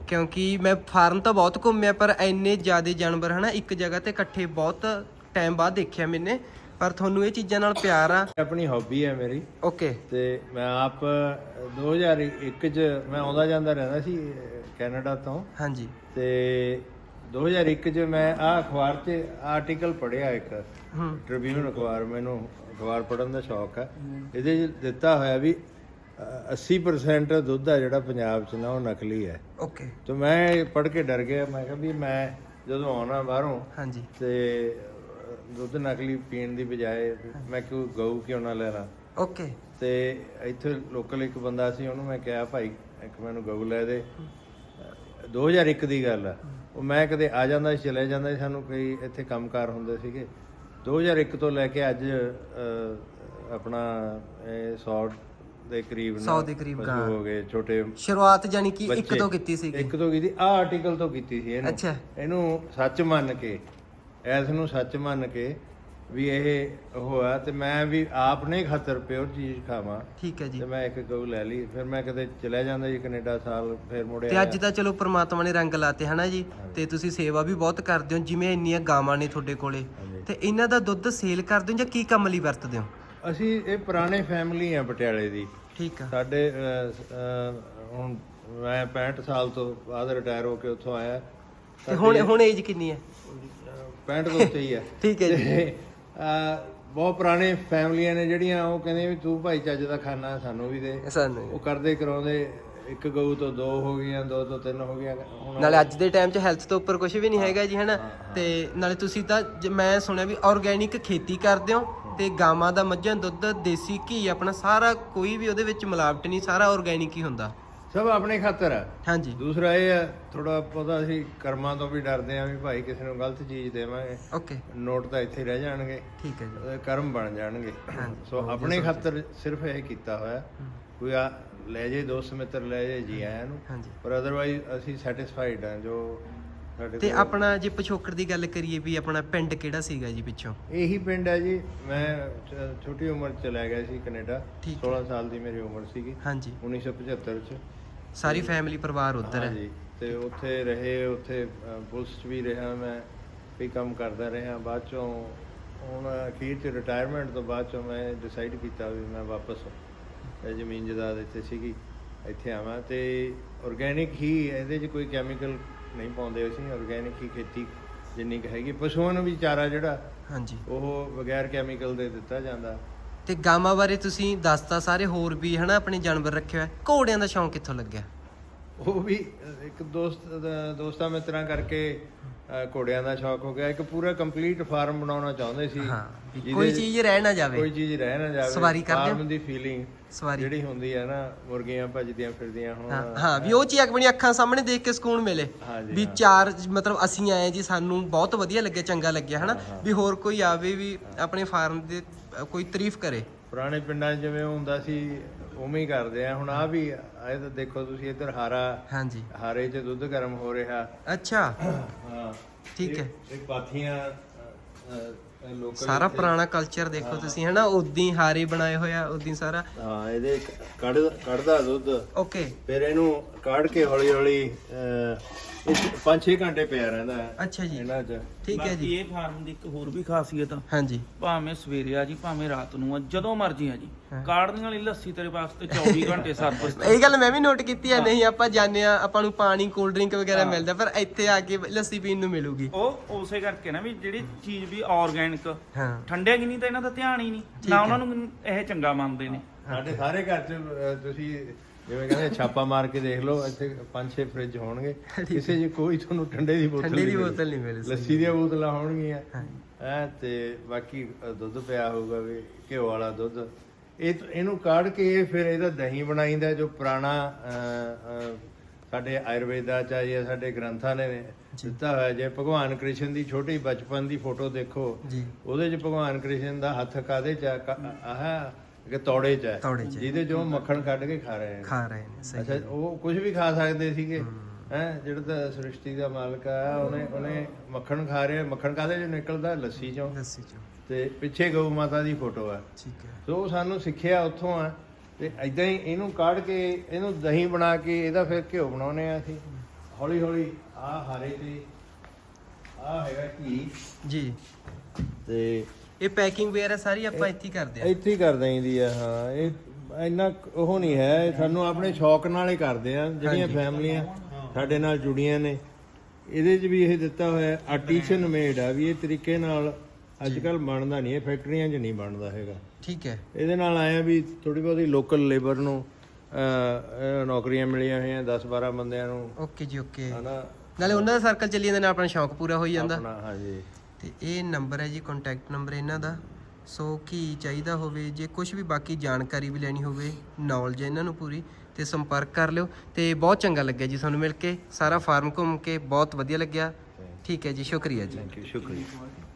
ਕਿਉਂਕਿ ਮੈਂ ਫਾਰਮ ਤਾਂ ਬਹੁਤ ਘੁੰਮਿਆ ਪਰ ਇੰਨੇ ਜ਼ਿਆਦੇ ਜਾਨਵਰ ਹਨਾ ਇੱਕ ਜਗ੍ਹਾ ਤੇ ਇਕੱਠੇ ਬਹੁਤ ਟਾਈਮ ਬਾਅਦ ਦੇਖਿਆ ਮੈਨੇ। ਪਰ ਤੁਹਾਨੂੰ ਇਹ ਚੀਜ਼ਾਂ ਨਾਲ ਪਿਆਰ ਆ? ਆਪਣੀ ਹੌਬੀ ਹੈ ਮੇਰੀ। ਓਕੇ ਤੇ ਮੈਂ ਆਪ 2001 ਚ ਮੈਂ ਆਉਂਦਾ ਜਾਂਦਾ ਰਹਿੰਦਾ ਸੀ ਕੈਨੇਡਾ ਤੋਂ। ਹਾਂਜੀ। ਤੇ 2001 ਚ ਮੈਂ ਆ ਅਖਬਾਰ 'ਚ ਆਰਟੀਕਲ ਪੜ੍ਹਿਆ ਇੱਕ। ਹੂੰ। ਟ੍ਰਿਬਿਊਨ ਅਖਬਾਰ ਮੈਨੂੰ ਅਖਬਾਰ ਪੜ੍ਹਨ ਦਾ ਸ਼ੌਕ ਹੈ ਇਹਦੇ 'ਚ ਦਿੱਤਾ ਹੋਇਆ ਵੀ ਅਹ, 80% ਦੁੱਧ ਆ ਜਿਹੜਾ ਪੰਜਾਬ 'ਚ ਨਾ ਉਹ ਨਕਲੀ ਹੈ। ਓਕੇ ਤੇ ਮੈਂ ਪੜ੍ਹ ਕੇ ਡਰ ਗਿਆ। ਮੈਂ ਕਿਹਾ ਵੀ ਮੈਂ ਜਦੋਂ ਆਉਣਾ ਬਾਹਰੋਂ ਹਾਂਜੀ। ਤੇ ਦੁੱਧ ਨਕਲੀ ਪੀਣ ਦੀ ਬਜਾਏ ਮੈਂ ਕਿਉਂ ਗਊ ਕਿਉਂ ਨਾ ਲੈਣਾ ਓਕੇ। ਤੇ ਇੱਥੇ ਲੋਕਲ ਇੱਕ ਬੰਦਾ ਸੀ ਉਹਨੂੰ ਮੈਂ ਕਿਹਾ ਭਾਈ ਇੱਕ ਮੈਨੂੰ ਗਊ ਲੈ ਦੇ। 2001 ਦੀ ਗੱਲ ਆ। ਉਹ ਮੈਂ ਕਦੇ ਆ ਜਾਂਦਾ ਸੀ ਚਲੇ ਜਾਂਦਾ ਸੀ ਸਾਨੂੰ ਕਈ ਇੱਥੇ ਕੰਮਕਾਰ ਹੁੰਦੇ ਸੀਗੇ। 2001 ਤੋਂ ਲੈ ਕੇ ਅੱਜ ਆਪਣਾ ਇਹ 100 ਦੇ ਕਰੀਬ 100 ਦੇ ਕਰੀਬ ਪਸ਼ੂ ਗਾਂ। ਹੋ ਗਏ ਛੋਟੇ ਸ਼ੁਰੂਆਤ ਜਾਨੀ ਕਿ ਇੱਕ ਬੱਚੇ। ਤੋਂ ਕੀਤੀ ਸੀਗੀ। ਇੱਕ ਤੋਂ ਕੀਤੀ ਆ ਆਰਟੀਕਲ ਤੋਂ ਕੀਤੀ ਸੀ ਇਹਨੂੰ। ਅੱਛਾ। ਇਹਨੂੰ ਸੱਚ ਮੰਨ ਕੇ ਐਸ ਨੂੰ ਸੱਚ ਮੰਨ ਕੇ ਵੀ ਇਹ ਹੋਇਆ ਤੇ ਮੈਂ ਵੀ ਆਪਨੇ ਖਾਤਰ ਪਿਓਰ ਚੀਜ਼ ਖਾਵਾਂ। ਠੀਕ ਹੈ ਜੀ। ਤੇ ਮੈਂ ਇੱਕ ਗਊ ਲੈ ਲਈ ਫਿਰ ਮੈਂ ਕਦੇ ਚਲੇ ਜਾਂਦਾ ਜੀ ਕੈਨੇਡਾ ਸਾਲ ਫਿਰ ਮੁੜਿਆ ਤੇ ਅੱਜ ਤਾਂ ਚਲੋ ਪ੍ਰਮਾਤਮਾ ਨੇ ਰੰਗ ਲਾਤੇ ਹਨਾ ਜੀ? ਤੇ ਤੁਸੀਂ ਸੇਵਾ ਵੀ ਬਹੁਤ ਕਰਦੇ ਹੋ ਜਿਵੇਂ ਇੰਨੀਆਂ ਗਾਵਾਂ ਨੇ ਤੁਹਾਡੇ ਕੋਲੇ। ਤੇ ਇਹਨਾਂ ਦਾ ਦੁੱਧ ਸੇਲ ਕਰਦੇ ਹੋ ਜਾਂ ਕੀ ਕੰਮ ਲਈ ਵਰਤਦੇ ਹੋ? ਅਸੀਂ ਇਹ ਪੁਰਾਣੇ ਫੈਮਿਲੀ ਆ ਪਟਿਆਲੇ ਦੀ। ਠੀਕ ਆ। ਸਾਡੇ ਹੁਣ ਮੈਂ 65 ਸਾਲ ਤੋਂ ਬਾਅਦ ਰਿਟਾਇਰ ਹੋ ਕੇ ਉੱਥੋਂ ਆਇਆ। ਤੇ ਹੁਣ ਹੁਣ ਏਜ ਕਿੰਨੀ ਹੈ? 65 ਤੋਂ ਉੱਤੇ ਹੀ ਠੀਕ ਹੈ ਜੀ। ਬਹੁਤ ਪੁਰਾਣੇ ਫੈਮਲੀਆਂ ਨੇ ਜਿਹੜੀਆਂ ਉਹ ਕਹਿੰਦੇ ਵੀ ਤੂੰ ਭਾਈ ਚੱਜ ਦਾ ਖਾਣਾ ਸਾਨੂੰ ਵੀ ਦੇ। ਸਾਨੂੰ ਉਹ ਕਰਦੇ ਕਰਾਉਂਦੇ ਇੱਕ ਗਊ ਤੋਂ ਦੋ ਹੋ ਗਈਆਂ ਦੋ ਤੋਂ ਤਿੰਨ ਹੋ ਗਈਆਂ। ਹੁਣ ਨਾਲੇ ਅੱਜ ਦੇ ਟਾਈਮ 'ਚ ਹੈਲਥ ਤੋਂ ਉੱਪਰ ਕੁਝ ਵੀ ਨਹੀਂ ਹੈਗਾ ਜੀ ਹਨਾ? ਤੇ ਨਾਲੇ ਤੁਸੀਂ ਤਾਂ ਮੈਂ ਸੁਣਿਆ ਵੀ ਆਰਗੇਨਿਕ ਖੇਤੀ ਕਰਦੇ ਹੋ ਤੇ ਗਾਵਾਂ ਦਾ ਮੱਝਾਂ ਦੁੱਧ ਦੇਸੀ ਘੀ ਆਪਣਾ ਸਾਰਾ ਕੋਈ ਵੀ ਉਹਦੇ ਵਿੱਚ ਮਿਲਾਵਟ ਨਹੀਂ ਸਾਰਾ ਆਰਗੇਨਿਕ ਹੀ ਹੁੰਦਾ। ਸਭ ਆਪਣੇ ਖਾਤਰ ਆ। ਹਾਂਜੀ। ਦੂਸਰਾ ਇਹ ਆ ਥੋੜਾ ਪਤਾ ਅਸੀਂ ਕਰਮਾਂ ਤੋਂ ਵੀ ਡਰਦੇ ਆ ਵੀ ਭਾਈ ਕਿਸੇ ਨੂੰ ਗਲਤ ਚੀਜ਼ ਦੇਵਾਂਗੇ। ਓਕੇ। ਨੋਟ ਤਾਂ ਇੱਥੇ ਹੀ ਰਹਿ ਜਾਣਗੇ। ਠੀਕ ਹੈ ਜੀ। ਕਰਮ ਬਣ ਜਾਣਗੇ। ਸੋ ਆਪਣੇ ਖਾਤਰ ਸਿਰਫ ਇਹ ਕੀਤਾ ਹੋਇਆ ਕੋਈ ਆ ਲੈ ਜੇ ਦੋਸਤ ਮਿੱਤਰ ਲੈ ਜੇ ਜੀ ਆਇਆਂ ਨੂੰ ਹਾਂਜੀ। ਪਰ ਅਦਰਵਾਈਜ਼ ਅਸੀਂ ਸੈਟੀਸਫਾਈਡ ਆ ਜੋ ਸਾਡੇ ਤੇ ਆਪਣਾ ਜੇ ਪਿਛੋਕੜ ਦੀ ਗੱਲ ਕਰੀਏ ਵੀ ਆਪਣਾ ਪਿੰਡ ਕਿਹੜਾ ਸੀਗਾ ਜੀ ਪਿੱਛੋਂ? ਇਹੀ ਪਿੰਡ ਹੈ ਜੀ। ਮੈਂ ਛੋਟੀ ਉਮਰ ਚ ਚਲਾ ਗਿਆ ਸੀ ਕੈਨੇਡਾ। ਠੀਕ 16 ਸਾਲ ਦੀ ਮੇਰੀ ਉਮਰ ਸੀਗੀ। ਹਾਂਜੀ। 1975 ਚ। ਸਾਰੀ ਫੈਮਿਲੀ ਪਰਿਵਾਰ ਉੱਧਰ ਹੈ। ਹਾਂਜੀ ਤੇ ਉੱਥੇ ਰਹੇ ਉੱਥੇ ਅ, ਪੁਲਿਸ 'ਚ ਵੀ ਰਿਹਾ ਮੈਂ ਕਈ ਕੰਮ ਕਰਦਾ ਰਿਹਾ। ਬਾਅਦ ਚੋਂ ਹੁਣ ਅਖੀਰ 'ਚ ਰਿਟਾਇਰਮੈਂਟ ਤੋਂ ਬਾਅਦ ਚੋਂ ਮੈਂ ਡਿਸਾਈਡ ਕੀਤਾ ਵੀ ਮੈਂ ਵਾਪਸ ਇਹ ਜ਼ਮੀਨ ਜਦਾਦ ਇੱਥੇ ਸੀਗੀ ਇੱਥੇ ਆਵਾਂ। ਤੇ ਆਰਗੇਨਿਕ ਹੀ ਇਹਦੇ 'ਚ ਕੋਈ ਕੈਮੀਕਲ ਨਹੀਂ ਪਾਉਂਦੇ ਅਸੀਂ ਆਰਗੇਨਿਕ ਹੀ ਖੇਤੀ ਜਿੰਨੀ ਕੁ ਹੈਗੀ। ਪਸ਼ੂਆਂ ਨੂੰ ਵੀ ਚਾਰਾ ਜਿਹੜਾ ਹਾਂਜੀ। ਉਹ ਬਗੈਰ ਕੈਮੀਕਲ ਦੇ ਦਿੱਤਾ ਜਾਂਦਾ। ਤੇ ਗਾਵਾਂ ਬਾਰੇ ਤੁਸੀਂ ਦੱਸਤਾ, ਸਾਰੇ ਹੋਰ ਵੀ ਹਨਾ ਆਪਣੇ ਜਾਨਵਰ ਰੱਖੇ ਹੋਏ ਘੋੜਿਆਂ ਦਾ ਸ਼ੌਂਕ ਕਿੱਥੋਂ ਲੱਗਿਆ? ਉਹ ਵੀ ਇੱਕ ਦੋਸਤ ਦੋਸਤਾਂ ਮਿੱਤਰਾਂ ਕਰਕੇ ਘੋੜਿਆਂ ਦਾ ਸ਼ੌਕ ਹੋ ਗਿਆ। ਇੱਕ ਪੂਰਾ ਕੰਪਲੀਟ ਫਾਰਮ ਬਣਾਉਣਾ ਚਾਹੁੰਦੇ ਸੀ। ਹਾਂ ਕੋਈ ਚੀਜ਼ ਰਹਿ ਨਾ ਜਾਵੇ। ਕੋਈ ਚੀਜ਼ ਰਹਿ ਨਾ ਜਾਵੇ। ਸਵਾਰੀ ਕਰਦੇ ਹੋ? ਫਾਰਮ ਦੀ ਫੀਲਿੰਗ ਸਵਾਰੀ। ਜਿਹੜੀ ਹੁੰਦੀ ਹੈ ਨਾ ਮੁਰਗੀਆਂ ਭੱਜਦੀਆਂ ਫਿਰਦੀਆਂ ਹੁਣ। ਹਾਂ ਵੀ ਉਹ ਚੀਜ਼ ਆਪਣੀ ਅੱਖਾਂ ਸਾਹਮਣੇ ਦੇਖ ਕੇ ਸਕੂਨ ਮਿਲੇ। ਵੀ ਚਾਰ ਮਤਲਬ ਅਸੀਂ ਆਏ ਜੀ ਸਾਨੂੰ ਬਹੁਤ ਵਧੀਆ ਲੱਗਿਆ ਚੰਗਾ ਲੱਗਿਆ ਹਨਾ? ਵੀ ਹੋਰ ਕੋਈ ਆਵੇ ਵੀ ਆਪਣੇ ਫਾਰਮ ਦੇ ਕੋਈ ਤਾਰੀਫ ਕਰੇ। ਪੁਰਾਣੇ ਪਿੰਡਾਂ ਜਿਵੇਂ ਹੁੰਦਾ ਸੀ ਉਵੇਂ ਹੀ ਕਰਦੇ ਆ। ਹੁਣ ਆ ਵੀ ਇਹ ਤਾਂ ਦੇਖੋ ਤੁਸੀਂ ਇੱਧਰ ਹਾਰਾ ਹਾਂਜੀ। ਹਾਰੇ 'ਚ ਦੁੱਧ ਗਰਮ ਹੋ ਰਿਹਾ। ਅੱਛਾ। ਹਾਂ। ਠੀਕ ਹੈ। ਇਹ ਪਾਥੀਆਂ ਅ, ਲੋਕਲ ਸਾਰਾ ਪੁਰਾਣਾ ਕਲਚਰ ਦੇਖੋ ਤੁਸੀਂ ਹਨਾ? ਉਦੀ ਹਾਰੇ ਬਣਾਏ ਹੋਇਆ ਉਦੀ ਸਾਰਾ। ਹਾਂ ਇਹਦੇ ਕੱਢ ਕੱਢਦਾ ਦੁੱਧ। ਓਕੇ ਫਿਰ ਇਹਨੂੰ ਕਾੜ ਕੇ ਹੌਲੀ ਹੌਲੀ ਇਹ 5-6 ਘੰਟੇ ਪਿਆ ਰਹਿੰਦਾ ਹੈ ਅੱਛਾ ਜੀ। ਇਹਨਾਂ 'ਚ। ਠੀਕ ਹੈ ਬਾਕੀ ਜੀ ਇਹ ਫਾਰਮ ਦੀ ਇੱਕ ਹੋਰ ਵੀ ਖਾਸੀਅਤ ਆ। ਹਾਂਜੀ। ਭਾਵੇਂ ਸਵੇਰੇ ਆ ਜੀ ਭਾਵੇਂ ਰਾਤ ਨੂੰ ਆ ਜਦੋਂ ਮਰਜ਼ੀ ਆ ਜੀ। ਕਾੜਨੀ ਵਾਲੀ ਲੱਸੀ ਤੇਰੇ ਵਾਸਤੇ 24 ਘੰਟੇ ਸਰਵਿਸ ਇਹ ਗੱਲ ਮੈਂ ਵੀ ਨੋਟ ਕੀਤੀ ਆ ਨਹੀਂ ਆਪਾਂ ਜਾਂਦੇ ਆ ਆਪਾਂ ਨੂੰ ਪਾਣੀ ਕੋਲਡ ਡਰਿੰਕ ਵਗੈਰਾ ਮਿਲਦਾ ਪਰ ਇੱਥੇ ਆ ਕੇ ਲੱਸੀ ਪੀਣ ਨੂੰ ਮਿਲੂਗੀ। ਉਹ ਉਸੇ ਕਰਕੇ ਨਾ ਵੀ ਜਿਹੜੀ ਚੀਜ਼ ਵੀ ਆਰਗੈਨਿਕ ਹਾਂ। ਠੰਡੇ ਕਿ ਨਹੀਂ ਤਾਂ ਇਹਨਾਂ ਦਾ ਧਿਆਨ ਹੀ ਨਹੀਂ। ਨਾ ਉਹਨਾਂ ਨੂੰ ਇਹ ਚੰਗਾ ਮੰਨਦੇ ਨੇ। ਸਾਡੇ ਸਾਰੇ ਘਰ 'ਚ ਅਹ, ਤੁਸੀਂ ਜਿਵੇਂ ਕਹਿੰਦੇ ਛਾਪਾ ਮਾਰ ਕੇ ਦੇਖ ਲਓ ਇੱਥੇ 5-6 ਫ੍ਰਿਜ ਹੋਣਗੇ। ਕਿਸੇ 'ਚ ਕੋਈ ਤੁਹਾਨੂੰ ਠੰਡੇ ਦੀ ਬੋਤਲ ਠੰਡੇ ਦੀ ਨਹੀਂ ਬੋਤਲ ਨਹੀਂ ਮਿਲਦੀ ਲੱਸੀ ਦੀਆਂ ਬੋਤਲਾਂ ਹੋਣਗੀਆਂ। ਹਾਂ। ਤੇ ਬਾਕੀ ਦੁੱਧ ਪਿਆ ਹੋਊਗਾ ਵੀ ਘਿਓ ਵਾਲਾ ਦੁੱਧ। ਇਹ ਇਹਨੂੰ ਕਾੜ ਕੇ ਫਿਰ ਇਹਦਾ ਦਹੀਂ ਬਣਾਈਦਾ ਜੋ ਪੁਰਾਣਾ ਸਾਡੇ ਆਯੁਰਵੇਦਾ ਚ ਜਾਂ ਸਾਡੇ ਗ੍ਰੰਥਾਂ ਨੇ ਦਿੱਤਾ ਹੋਇਆ ਜੇ ਭਗਵਾਨ ਕ੍ਰਿਸ਼ਨ ਦੀ ਛੋਟੀ ਬਚਪਨ ਦੀ ਫੋਟੋ ਦੇਖੋ ਉਹਦੇ ਚ ਭਗਵਾਨ ਕ੍ਰਿਸ਼ਨ ਦਾ ਹੱਥ ਕਾਦੇ ਚ ਆਹ ਕਿ ਤੋੜੇ ਚ ਹੈ। ਤੋੜੇ 'ਚ ਹੈ। ਜਿਹਦੇ ਚੋਂ ਮੱਖਣ ਕੱਢ ਕੇ ਖਾ ਰਹੇ ਨੇ। ਖਾ ਰਹੇ ਨੇ ਸਹੀ ਅੱਛਾ ਉਹ ਕੁਝ ਵੀ ਖਾ ਸਕਦੇ ਸੀਗੇ। ਹੈ। ਜਿਹੜਾ ਤਾਂ ਸ੍ਰਿਸ਼ਟੀ ਦਾ ਮਾਲਕ ਆ ਉਹਨੇ ਉਹਨੇ ਮੱਖਣ ਖਾ ਰਿਹਾ। ਮੱਖਣ ਕਾਦੇ ਚੋਂ ਨਿਕਲਦਾ? ਲੱਸੀ ਚੋਂ। ਲੱਸੀ ਚੋ। ਤੇ ਪਿੱਛੇ ਗਊ ਮਾਤਾ ਦੀ ਫੋਟੋ ਆ। ਠੀਕ ਹੈ। ਸੋ ਉਹ ਸਾਨੂੰ ਸਿੱਖਿਆ ਉੱਥੋਂ ਆ। ਤੇ ਐਦਾਂ ਹੀ ਇਹਨੂੰ ਕਾੜ ਕੇ ਇਹਨੂੰ ਦਹੀਂ ਬਣਾ ਕੇ ਇਹਦਾ ਫਿਰ ਘਿਓ ਬਣਾਉਨੇ ਆ ਅਸੀਂ। ਹੌਲੀ ਹੌਲੀ ਆ ਹਾਰੇ ਤੇ ਆ ਹੈਗਾ ਘੀ। ਜੀ। ਤੇ ਇਹ ਪੈਕਿੰਗ ਵਗੈਰਾ ਸਾਰੀ ਆਪਾਂ ਇੱਥੇ ਹੀ ਕਰਦੇ ਆ ਇੱਥੇ ਹੀ ਕਰ ਦਈਦੀ ਆ ਹਾਂ। ਇਹ ਇੰਨਾ ਕੁ ਉਹ ਨਹੀਂ ਹੈ ਇਹ ਸਾਨੂੰ ਆਪਣੇ ਸ਼ੌਕ ਨਾਲ ਹੀ ਕਰਦੇ ਆ ਜਿਹੜੀਆਂ ਫੈਮਲੀਆਂ ਸਾਡੇ ਨਾਲ ਜੁੜੀਆਂ ਨੇ। ਇਹਦੇ 'ਚ ਵੀ ਇਹ ਦਿੱਤਾ ਹੋਇਆ ਆਰਟੀਸ਼ਨ ਮੇਡ ਆ ਵੀ ਇਹ ਤਰੀਕੇ ਨਾਲ ਅੱਜ ਕੱਲ ਬਣਦਾ ਨਹੀਂ ਇਹ ਫੈਕਟਰੀਆਂ 'ਚ ਨਹੀਂ ਬਣਦਾ ਹੈਗਾ। ਠੀਕ ਹੈ। ਇਹਦੇ ਨਾਲ ਆਇਆ ਵੀ ਥੋੜੀ ਬਹੁਤੀ ਲੋਕਲ ਲੇਬਰ ਨੂੰ ਅਹ, ਅਹ, ਨੌਕਰੀਆਂ ਮਿਲੀਆਂ ਹੋਈਆਂ 10 12 ਬੰਦਿਆਂ ਨੂੰ। ਓਕੇ ਜੀ ਓਕੇ। ਹਨਾ। ਨਾਲੇ ਉਹਨਾਂ ਦਾ ਸਰਕਲ ਚੱਲੀ ਜਾਂਦਾ ਨਾਲ ਆਪਣਾ ਸ਼ੌਂਕ ਪੂਰਾ ਹੋਈ ਜਾਂਦਾ। ਆਪਣਾ ਹਾਂਜੀ। ਤੇ ਇਹ ਨੰਬਰ ਹੈ ਜੀ ਕੰਟੈਕਟ ਨੰਬਰ ਇਹਨਾਂ ਦਾ। ਸੋ ਕੀ ਚਾਹੀਦਾ ਹੋਵੇ ਜੇ ਕੁਝ ਵੀ ਬਾਕੀ ਜਾਣਕਾਰੀ ਵੀ ਲੈਣੀ ਹੋਵੇ ਨੌਲੇਜ ਇਹਨਾਂ ਨੂੰ ਪੂਰੀ ਤੇ ਸੰਪਰਕ ਕਰ ਲਿਓ। ਤੇ ਬਹੁਤ ਚੰਗਾ ਲੱਗਿਆ ਜੀ ਤੁਹਾਨੂੰ ਮਿਲ ਕੇ। ਸਾਰਾ ਫਾਰਮ ਘੁੰਮ ਕੇ ਬਹੁਤ ਵਧੀਆ ਲੱਗਿਆ। ਠੀਕ ਹੈ ਜੀ ਸ਼ੁਕਰੀਆ ਜੀ। ਥੈਂਕ ਯੂ ਸ਼ੁਕਰੀਆ।